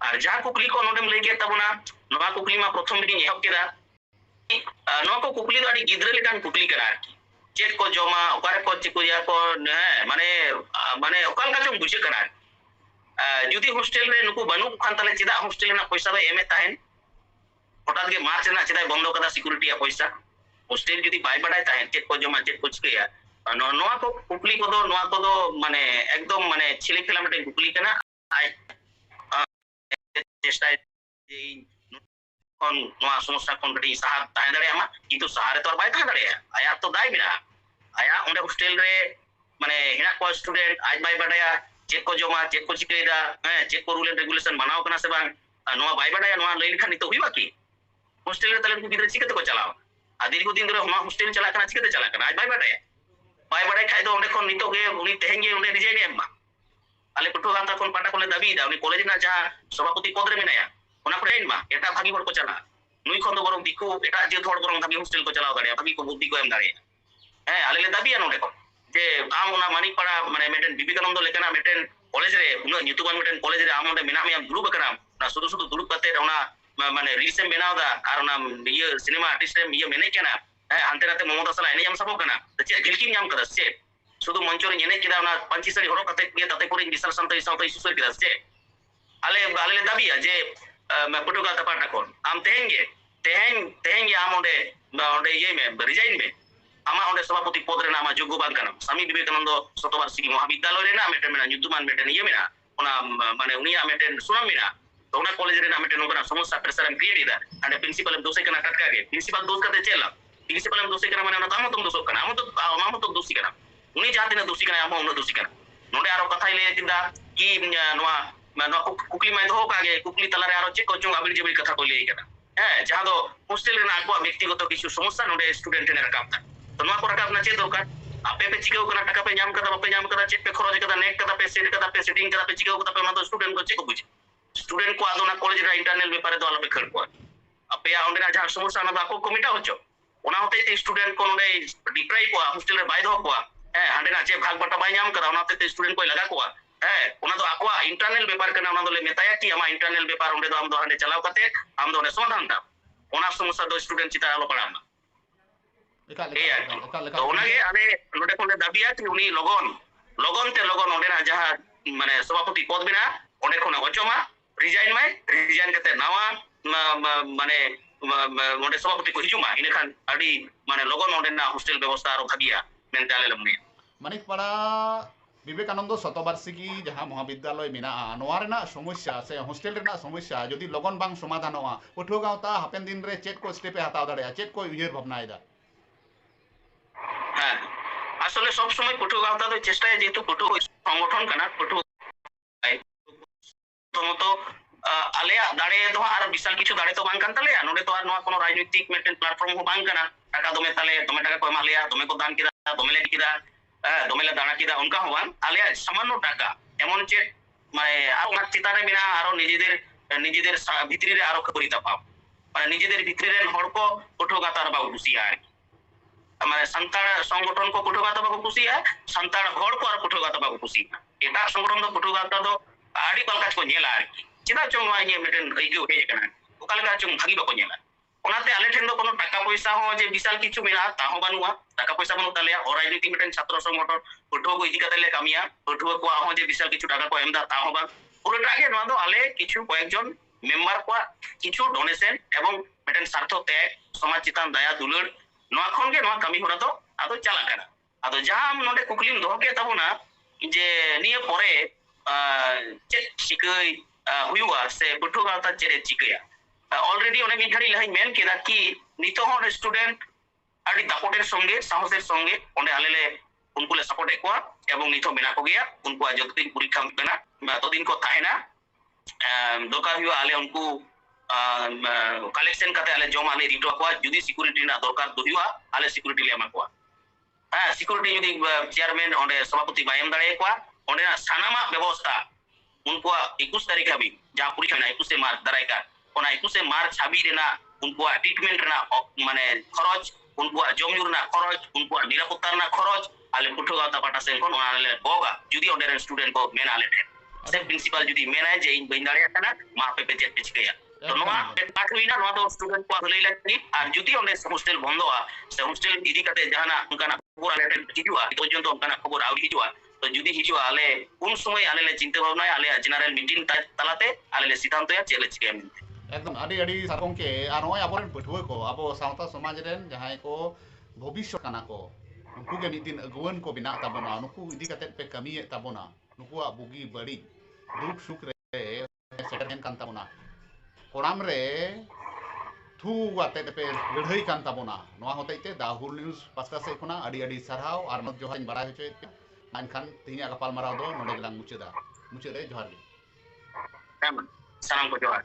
ᱟᱨ ᱡᱟᱦᱟᱸ ᱠᱩᱠᱞᱤ ᱠᱚ ᱱᱚᱰᱮᱢ ᱞᱟᱹᱭ ᱠᱮᱫ ᱛᱟᱵᱚᱱᱟ ᱱᱚᱣᱟ ᱠᱩᱠᱞᱤ ᱢᱟ ᱯᱨᱚᱛᱷᱚᱢ ᱨᱮᱜᱮᱧ ᱮᱦᱚᱵ ᱠᱮᱫᱟ ᱱᱚᱣᱟ ᱠᱚ ᱠᱩᱠᱞᱤ ᱫᱚ ᱟᱹᱰᱤ ᱜᱤᱫᱽᱨᱟᱹ ᱞᱮᱠᱟᱱ ᱠᱩᱠᱞᱤ ᱠᱟᱱᱟ ᱟᱨᱠᱤ ᱪᱮᱫ ᱠᱚ ᱡᱚᱢᱟ ᱚᱠᱟᱨᱮ ᱠᱚ ᱪᱤᱠᱩᱭᱟ ᱠᱚ ᱦᱮᱸ ᱢᱟᱱᱮ ᱢᱟᱱᱮ ᱚᱠᱟ ᱞᱮᱠᱟ ᱪᱚᱝ ᱵᱩᱡᱷᱟᱹᱜ ᱠᱟᱱᱟ ᱡᱩᱫᱤ ᱦᱳᱥᱴᱮᱞ ᱨᱮ नुकू बनू खान ताले चेदा हॉस्टल ना पैसा दो एमे ताहेन हटात के मार्च ना चेदा बंदो कदा सिक्योरिटी या पैसा ᱦᱳᱥᱴᱮᱞ ᱡᱩᱫᱤ ᱵᱟᱭ ᱵᱟᱰᱟᱭ ᱛᱟᱦᱮᱸ ᱪᱮᱫ ᱠᱚ ᱡᱚᱢᱟ ᱪᱮᱫ ᱠᱚ ᱪᱤᱠᱟᱹᱭᱟ ᱱᱚᱣᱟ ᱠᱚ ᱠᱩᱠᱞᱤ ᱠᱚᱫᱚ ᱱᱚᱣᱟ ᱠᱚᱫᱚ ᱢᱟᱱᱮ ᱮᱠᱫᱚᱢ ᱢᱟᱱᱮ ᱪᱷᱮᱞᱮ ᱠᱷᱮᱞᱟ ᱢᱤᱫᱴᱮᱱ ᱠᱩᱠᱞᱤ ᱠᱟᱱᱟ ᱟᱡ ᱪᱮᱥᱴᱟᱭ ᱤᱧ ᱠᱷᱚᱱ ᱱᱚᱣᱟ ᱥᱚᱢᱚᱥᱥᱟ ᱠᱷᱚᱱ ᱠᱟᱹᱴᱤᱡ ᱥᱟᱦᱟ ᱛᱟᱦᱮᱸ ᱫᱟᱲᱮᱭᱟᱜ ᱢᱟ ᱠᱤᱱᱛᱩ ᱥᱟᱦᱟ ᱨᱮᱛᱚ ᱟᱨ ᱵᱟᱭ ᱛᱟᱦᱮᱸ ᱫᱟᱲᱮᱭᱟᱜᱼᱟ ᱟᱭᱟᱜ ᱛᱚ ᱫᱟᱭ ᱢᱮᱱᱟᱜᱼᱟ ᱟᱭᱟᱜ ᱚᱸᱰᱮ ᱦᱳᱥᱴᱮᱞ ᱨᱮ ᱢᱟᱱᱮ ᱦᱮᱱᱟᱜ ᱠᱚᱣᱟ ᱥᱴᱩᱰᱮᱱᱴ ᱟᱡ ᱵᱟᱭ ᱵᱟᱰᱟᱭᱟ ᱪᱮᱫ ᱠᱚ ᱡᱚᱢᱟ ᱪᱮᱫ ᱠᱚ ᱪᱤᱠᱟᱹᱭᱮᱫᱟ ᱦᱮᱸ ᱪᱮᱫ ᱠᱚ ᱨᱩᱞ ᱮᱱᱰ ᱨᱮᱜᱩᱞᱮᱥᱚᱱ ᱢᱟᱱᱟᱣ ᱠᱟᱱᱟ ᱥᱮ ᱵᱟᱝ ᱱᱚᱣᱟ ᱵᱟᱭ ᱵᱟᱰᱟᱭᱟ ᱱᱚᱣᱟ ᱞᱟᱹᱭ ᱞᱮᱠᱷᱟᱱ ᱱᱤᱛᱚᱜ ᱦᱩᱭᱩᱜᱼᱟ ᱠᱤ ᱦᱳᱥᱴᱮᱞ ᱨᱮ ᱛᱟᱦᱞᱮ ᱩᱱᱠᱩ ᱜᱤᱫᱽᱨᱟᱹ ᱪᱤᱠᱟᱹ ᱛᱮᱠᱚ ᱪᱟᱞᱟᱣᱟ আর দীর্ঘদিন ধরে নয়া হোস্টেল চালাক কানা চিকাতে চালাক কানা আজ বাই বাডায় বাই বাডায় খাই দো অনেক খন নিতো গে উনি তেহেন গে উনি রিজাইন এম মা আলে পটু গাতা খন পাটা কোলে দাবি দা উনি কলেজ না যাহা সভাপতি পদ রে মেনায়া ওনা করে মা, এটা ভাগি হড় কো চালা নুই খন দো বরং দিকু এটা যে ধর বরং ভাগি হোস্টেল কো চালাও দাঁড়িয়ে ভাগি কো বুদ্ধি কো এম দাঁড়িয়ে হ্যাঁ আলে লে দাবি নডে খন যে আম ওনা মানিক পাড়া মানে মেটেন বিবেকানন্দ লেকানা মেটেন কলেজ রে উনা নিতুবান মেটেন কলেজ রে আম ওনে মেনা মিয়া দুরুব কারাম না, শুধু শুধু দুরুব কাতে ওনা mana recent benar ada karena dia sinema artis dia mana kena. Eh antena itu memang terasa ini yang sabuk kena. Tapi ya, gilkin yang kena sih. Sudah muncul ini kita na panci sari orang kata dia tadi kurang bisa santai santai susu kita sih. Ale ale itu tapi ya, aja eh, mau putu kata apa nak kon. Am tehing ya tehing ya amonde amonde ini iya, me berizin me. Ama onde semua putih potre nama jugo ban kena sami bibi kena do satu bar sih mau habis dalo deh na meten mana youtube mana meten ini me na. Karena mana na. ದೌನ college ನಮಗೆ ನೋಡೋಣ ಸಮೋಸ pressure ಅಂತ create ಇದೆ ಅಂದ್ರೆ principal ದೋಸೆಕನ ಕಟ್ಕಾಗೆ principal ದೋಸ್ ಕತೆ ಚೆಲ್ಲ ಪ್ರಿನ್ಸಿಪಲ್ ದೋಸೆಕನ ಮನೆ ಅನ್ನೋ ತಾಮತ್ತೊಂದು ದೋಸಕ್ಕನ ಆಮತ್ತು ಆಮತ್ತು ದೋಸಿಕನ ಉನಿ ಜಾತಿನ ದೋಸಿಕನ ಆಮ ಉನ್ನ ದೋಸಿಕನ ನೋಡಿ ಯಾರೋ ಕಥಾ ಇಲ್ಲ ಇದ್ದ ಈ ನೋ ᱱᱚᱣᱟ ᱠᱩᱠᱞᱤ ᱢᱟᱭ ᱫᱚᱦᱚ ᱠᱟᱜ ᱜᱮ ᱠᱩᱠᱞᱤ ᱛᱟᱞᱟᱨᱮ ᱟᱨᱚ ᱪᱮᱫ ᱠᱚᱪᱚᱝ ᱟᱵᱤᱞ ᱡᱟᱵᱤᱞ ᱠᱟᱛᱷᱟ ᱠᱚ ᱞᱟᱹᱭ ᱠᱟᱱᱟ ᱦᱮᱸ ᱡᱟᱦᱟᱸ ᱫᱚ ᱦᱳᱥᱴᱮᱞ ᱨᱮᱱᱟᱜ ᱟᱠᱚᱣᱟᱜ ᱵᱮᱠᱛᱤᱜᱚᱛᱚ ᱠᱤᱪᱷᱩ ᱥᱚᱢᱚᱥᱥᱟ ᱱᱚᱰᱮ ᱥᱴᱩᱰᱮᱱᱴ ᱴᱷᱮᱱ ᱨᱟᱠᱟᱵ ᱫᱟ ᱛᱚ ᱱᱚᱣᱟ ᱠᱚ ᱨᱟᱠᱟᱵ ᱨᱮᱱᱟᱜ ᱪᱮᱫ ᱫᱚᱨᱠᱟর ᱟᱯᱮ ᱯᱮ ᱪᱤᱠᱟᱹᱣ ᱠᱟᱱᱟ ᱴᱟᱠᱟ ᱯᱮ ᱧᱟᱢ ᱠᱟᱫᱟ ᱵᱟᱯᱮ ᱧᱟᱢ ᱠᱟᱫᱟ ᱪᱮᱫ ᱯᱮ ᱠᱷᱚᱨᱚᱪ ᱠᱟᱫᱟ ᱱᱮᱴ ᱠᱟᱫᱟ ᱯᱮ ᱥᱮᱴ ᱠᱟᱫᱟ ᱯᱮ ᱥᱮᱴᱤᱝ ᱠᱟᱫᱟ ᱯᱮ ᱪᱤᱠᱟᱹᱣ ᱠᱟᱫᱟ ᱯᱮ ᱚᱱᱟ ᱫᱚ ᱥᱴᱩᱰᱮᱱᱴ ᱠᱚ ᱪᱮᱫ ᱠᱚ ᱵᱩᱡᱟ સ્ટુડન્ટ કો આદોના કોલેજ રા ઇન્ટરનલ વેપારે દો આલમે ખડ કો આપે આ ઓંડે જા સમસ્યા ના બાકો કમિટા હોચો ઓના હોતે તે સ્ટુડન્ટ કો ઓંડે ડિપ્રાઇવ કો હોસ્ટેલ રે બાય દો કો হ্যাঁ হান্ডে না যে ভাগ বাটা বাই নাম করা ওনাতে স্টুডেন্ট কই লাগা কোয়া হ্যাঁ ওনা তো আকোয়া ইন্টারনাল ব্যাপার কানা ওনা দলে মেতায়া কি? আমা ইন্টারনাল ব্যাপার ওন্ডে দো আম দো হান্ডে চালাও কাতে আম দো সমাধান দাও। ওনা সমস্যা দো স্টুডেন্ট চিতা আলো পড়া আমা ওনাগে আমি নোটে কোনে দাবিয়া কি উনি লগন লগন তে লগন ওন্ডে না যাহা মানে সভাপতি পদ বিনা ওন্ডে কোনে অচমা ᱨᱤᱡᱟᱭᱤᱱ ᱢᱟᱭ ᱨᱤᱡᱟᱭᱤᱱ ᱠᱟᱛᱮ ᱱᱟᱣᱟ ᱢᱟᱱᱮ ᱚᱸᱰᱮ ᱥᱚᱵᱷᱟᱯᱚᱛᱤ ᱠᱚ ᱦᱤᱡᱩᱜ ᱢᱟ ᱤᱱᱟᱹᱠᱷᱟᱱ ᱟᱹᱰᱤ ᱢᱟᱱᱮ ᱞᱚᱜᱚᱱ ᱚᱸᱰᱮᱱᱟᱜ ᱦᱳᱥᱴᱮᱞ ᱵᱮᱵᱚᱥᱛᱷᱟ ᱟᱨᱚ ᱵᱷᱟᱜᱤᱭᱟ ᱢᱮᱱᱛᱮ ᱟᱞᱮ ᱞᱮ ᱢᱚᱱᱮᱭᱟ মানিকপাড়া বিবেকানন্দ শতবার্ষিকী যাহা মহাবিদ্যালয় মেনা নোয়া রেনা সমস্যা সে হোস্টেল রেনা সমস্যা যদি লগন বাং সমাধানওয়া পঠুয়া গাঁওতা হাপেন দিন রে চেট কো স্টেপে হাতাও দাঁড়ায় চেট কো উইহার ভাবনায়দা হ্যাঁ আসলে সব সময় পঠুয়া গাঁওতা চেষ্টায় যেহেতু পঠুয়া সংগঠন কানা পঠুয়া ᱢᱚᱛᱚ ᱟᱞᱮᱭᱟᱜ ᱫᱟᱲᱮ ᱫᱚ ᱟᱨ ᱵᱤᱥᱟᱞ ᱠᱤᱪᱷᱩ ᱫᱟᱲᱮ ᱫᱚ ᱵᱟᱝ ᱠᱟᱱ ᱛᱟᱞᱮᱭᱟ ᱱᱚᱰᱮ ᱫᱚ ᱟᱨ ᱱᱚᱣᱟ ᱠᱳᱱᱳ ᱨᱟᱡᱽᱱᱤᱛᱤᱠ ᱢᱤᱫᱴᱮᱱ ᱯᱞᱟᱴᱯᱷᱚᱨᱢ ᱦᱚᱸ ᱵᱟᱝ ᱠᱟᱱᱟ ᱴᱟᱠᱟ ᱫᱚᱢᱮ ᱛᱟᱞᱮ ᱫᱚᱢᱮ ᱴᱟᱠᱟ ᱠᱚ ᱮᱢᱟᱜ ᱞᱮᱭᱟ ᱫᱚᱢᱮ ᱠᱚ ᱫᱟᱱ ᱠᱮᱫᱟ ᱫᱚᱢᱮ ᱞᱮ ᱠᱮᱫᱟ ᱫᱚᱢᱮ ᱞᱮ ᱫᱟᱬᱟ ᱠᱮᱫᱟ ᱚᱱᱠᱟ ᱦᱚᱸ ᱵᱟᱝ ᱟᱞᱮᱭᱟᱜ ᱥᱟᱢᱟᱱᱱᱚ ᱴᱟᱠᱟ ᱮᱢᱚᱱ ᱪᱮᱫ ᱢᱟᱱᱮ ᱟᱨ ᱚᱱᱟ ᱪᱮᱛᱟᱱ ᱨᱮ ᱢᱮᱱᱟᱜᱼᱟ ᱟᱨᱚ ᱱᱤᱡᱮদের ᱱᱤᱡᱮদের ᱵᱷᱤᱛᱨᱤ ᱨᱮ আরো খবরি দাপাও মানে নিজেদের ভিতরে হড় কো কঠোরতা আর বাবু খুশি আর মানে সান্তাড় সংগঠন কো কঠোরতা বাবু খুশি আর সান্তাড় হড় কো আর কঠোরতা বাবু খুশি এটা সংগঠন তো কঠোরতা তো ᱟᱹᱰᱤ ᱵᱟᱝᱠᱟᱡ ᱠᱚ ᱧᱮᱞᱟ ᱟᱨᱠᱤ ᱪᱮᱫᱟᱜ ᱪᱚᱝ ᱱᱚᱣᱟ ᱤᱧᱟᱹᱜ ᱢᱤᱫᱴᱮᱱ ᱟᱹᱭᱠᱟᱹᱣ ᱦᱮᱡ ᱟᱠᱟᱱᱟ ᱚᱠᱟ ᱞᱮᱠᱟ ᱪᱚᱝ ᱵᱷᱟᱹᱜᱤ ᱵᱟᱠᱚ ᱧᱮᱞᱟ ᱚᱱᱟᱛᱮ ᱟᱞᱮ ᱴᱷᱮᱱ ᱫᱚ ᱠᱳᱱᱳ ᱴᱟᱠᱟ ᱯᱚᱭᱥᱟ ᱦᱚᱸ ᱡᱮ ᱵᱤᱥᱟᱞ ᱠᱤᱪᱷᱩ ᱢᱮᱱᱟᱜᱼᱟ ᱛᱟ ᱦᱚᱸ ᱵᱟᱹᱱᱩᱜᱼᱟ ᱴᱟᱠᱟ ᱯᱚᱭᱥᱟ ᱵᱟᱹᱱᱩᱜ ᱛᱟᱞᱮᱭᱟ ᱚᱨ ᱨᱟᱡᱽᱱᱤᱛᱤ ᱢᱤᱫᱴᱮᱱ ᱪᱷᱟᱛᱨᱚ ᱥᱚᱝᱜᱚᱴᱷᱚᱱ ᱯᱟᱹᱴᱷᱩᱣᱟᱹ ᱠᱚ ᱤᱫᱤ ᱠᱟᱛᱮ ᱞᱮ ᱠᱟᱹᱢᱤᱭᱟ ᱯᱟᱹᱴᱷᱩᱣᱟᱹ ᱠᱚᱣᱟᱜ ᱦᱚᱸ ᱡᱮ ᱵᱤᱥᱟᱞ ᱠᱤᱪᱷᱩ ᱴᱟᱠᱟ ᱠᱚ ᱮᱢᱫᱟ ᱛᱟ ᱦᱚᱸ ᱵᱟᱝ ᱯᱩᱨᱟᱹᱴᱟᱜ ᱜᱮ ᱱᱚᱣᱟ ᱫᱚ ᱟᱞᱮ ᱠᱤᱪᱷᱩ ᱠᱚᱭᱮᱠᱡᱚᱱ ᱢᱮᱢᱵᱟᱨ ᱠᱚᱣᱟᱜ কিছু ডোনেশন এবং মেটেন স্বার্থ ত্যাগ সমাজ চিতান দয়া দুলড় নোয়া খন গে নোয়া কামি হরা তো আদো চালা কানা আদো যাহা নডে কুকলিম দহকে তাবো না যে নিয়ে পরে uh, already on a mentally lying man kira ki nito hon student ari dakoter songe sahoser songe one alele unkule support ekwa ebong nito mena ko gaya unko ajot din purikha mena to din ko thahe na dokar hiwa ale unko collection kate ale joma ale rito ko judi security na dokar do hiwa ale security le ama ko ha security judi chairman one sabhapati bayam dare ekwa ᱚᱸᱰᱮᱱᱟᱜ ᱥᱟᱱᱟᱢᱟᱜ ᱵᱮᱵᱚᱥᱛᱷᱟ ᱩᱱᱠᱩᱣᱟᱜ ᱮᱠᱩᱥ ᱛᱟᱹᱨᱤᱠᱷ ᱦᱟᱹᱵᱤᱡ ᱡᱟ ᱯᱚᱨᱤᱠᱷᱟ ᱢᱮᱱᱟᱜᱼᱟ ᱮᱠᱩᱥᱮ ᱢᱟᱨᱪ ᱫᱟᱨᱟᱭ ᱠᱟᱱ ᱚᱱᱟ ᱮᱠᱩᱥᱮ ᱢᱟᱨᱪ ᱦᱟᱹᱵᱤᱡ ᱨᱮᱱᱟᱜ ᱩᱱᱠᱩᱣᱟᱜ ᱴ্রিটমেন্ট ᱨᱮᱱᱟᱜ ᱢᱟᱱᱮ ᱠᱷᱚᱨᱚᱪ ᱩᱱᱠᱩᱣᱟᱜ ᱡᱚᱢ ᱧᱩ ᱨᱮᱱᱟᱜ ᱠᱷᱚᱨᱚᱪ ᱩᱱᱠᱩᱣᱟᱜ ᱱᱤরাপত্তা ᱨᱮᱱᱟᱜ ᱠᱷᱚᱨᱚᱪ ᱟᱞᱮ ᱯᱩᱴᱷᱟᱹ ᱜᱟᱶᱛᱟ ᱯᱟᱦᱴᱟ ᱥᱮᱱ ᱠᱷᱚᱱ ᱚᱱᱟ ᱞᱮ ᱵᱚᱜᱟ ᱡᱩᱫᱤ ᱚᱸᱰᱮᱨᱮᱱ ᱥᱴᱩᱰᱮᱱᱴ ᱠᱚ ᱢᱮᱱᱟ ᱟᱞᱮ ᱴᱷᱮᱱ ᱥᱮ ᱯᱨᱤᱱᱥᱤᱯᱟᱞ ᱡᱩᱫᱤ ᱢᱮᱱᱟᱭ ᱡᱮ ᱤᱧ ᱵᱟᱹᱧ ᱫᱟᱲᱮᱭᱟᱜ ᱠᱟᱱᱟ ᱢᱟ ᱟᱯᱮ ᱯᱮ ᱪᱮᱫ ᱯᱮ ᱪᱤᱠᱟᱹᱭᱟ তো নোয়া পাঠ হইনা নোয়া তো স্টুডেন্ট কোয়া হলাই লাগি আর যদি ওনে হোস্টেল বন্ধ হয় সে হোস্টেল ইদি কাতে জানা উনকানা খবর আলেটেন হিজুয়া পর্যন্ত উনকানা খবর আউলি হিজুয়া ᱛᱚ ᱡᱩᱫᱤ ᱦᱤᱡᱩᱜ ᱟᱞᱮ ᱩᱱ ᱥᱚᱢᱚᱭ ᱟᱞᱮ ᱞᱮ ᱪᱤᱱᱛᱟᱹ ᱵᱷᱟᱵᱱᱟᱭᱟ ᱟᱞᱮᱭᱟᱜ ᱡᱮᱱᱟᱨᱮᱞ ᱢᱤᱴᱤᱝ ᱛᱟᱞᱟᱛᱮ ᱟᱞᱮ ᱞᱮ ᱥᱤᱫᱷᱟᱱᱛᱚᱭᱟ ᱪᱮᱫ ᱞᱮ ᱪᱤᱠᱟᱹᱭᱟ ᱢᱮᱱᱛᱮ ᱮᱠᱫᱚᱢ ᱟᱹᱰᱤ ᱟᱹᱰᱤ ᱥᱟᱨᱦᱟᱣ ᱜᱚᱢᱠᱮ ᱟᱨ ᱱᱚᱜᱼᱚᱭ ᱟᱵᱚᱨᱮᱱ ᱯᱟᱹᱴᱷᱩᱣᱟᱹ ᱠᱚ ᱟᱵᱚ ᱥᱟᱶᱛᱟ ᱥᱚᱢᱟᱡᱽ ᱨᱮᱱ ᱡᱟᱦᱟᱸᱭ ᱠᱚ ᱵᱷᱚᱵᱤᱥᱥᱚᱛ ᱠᱟᱱᱟ ᱠᱚ ᱩᱱᱠᱩ ᱜᱮ ᱢᱤᱫ ᱫᱤᱱ ᱟᱹᱜᱩᱣᱟᱹᱱ ᱠᱚ ᱵᱮᱱᱟᱜ ᱛᱟᱵᱚᱱᱟ ᱱᱩᱠᱩ ᱤᱫᱤ ᱠᱟᱛᱮᱫ ᱯᱮ ᱠᱟᱹᱢᱤᱭᱮᱫ ᱛᱟᱵᱚᱱᱟ ᱱᱩᱠᱩᱣᱟᱜ ᱵᱩᱜᱤ ᱵᱟᱹᱲᱤᱡ ᱫᱩᱠ ᱥᱩᱠ ᱨᱮ ᱥᱮᱴᱮᱨᱮᱱ ᱠᱟᱱ ᱛᱟᱵᱚᱱᱟ ᱠᱚᱲᱟᱢ ᱨᱮ ᱛᱷᱩ ᱟᱛᱮᱫ ᱯᱮ ᱞᱟᱹᱲᱦᱟᱹᱭ ᱠᱟᱱ ᱛᱟᱵᱚᱱᱟ ᱱᱚᱣᱟ ᱦᱚᱛᱮᱡ ᱛᱮ ᱫᱟ ᱦᱩᱞ ᱱᱤᱭᱩᱡ ᱯᱟᱥᱴᱟ ᱥᱮᱫ ᱠᱷᱚᱱᱟᱜ ᱟᱹᱰᱤ ᱟᱹᱰᱤ ᱥᱟᱨᱦᱟᱣ ᱟᱨ ᱡᱚᱦᱟᱨᱤᱧ ᱵᱟᱲᱟᱭ ᱦᱚᱪᱚᱭᱮᱫ ᱯᱮᱭᱟ ᱢᱮᱱᱠᱷᱟᱱ ᱛᱮᱦᱮᱧᱟᱜ ᱜᱟᱯᱟᱞᱢᱟᱨᱟᱣ ᱫᱚ ᱱᱚᱰᱮ ᱜᱮᱞᱟᱝ ᱢᱩᱪᱟᱹᱫᱟ ᱢᱩᱪᱟᱹᱫ ᱨᱮ ᱡᱚᱦᱟᱨ ᱜᱮ ᱦᱮᱸ ᱢᱟ ᱥᱟᱱᱟᱢ ᱠᱚ ᱡᱚᱦᱟᱨ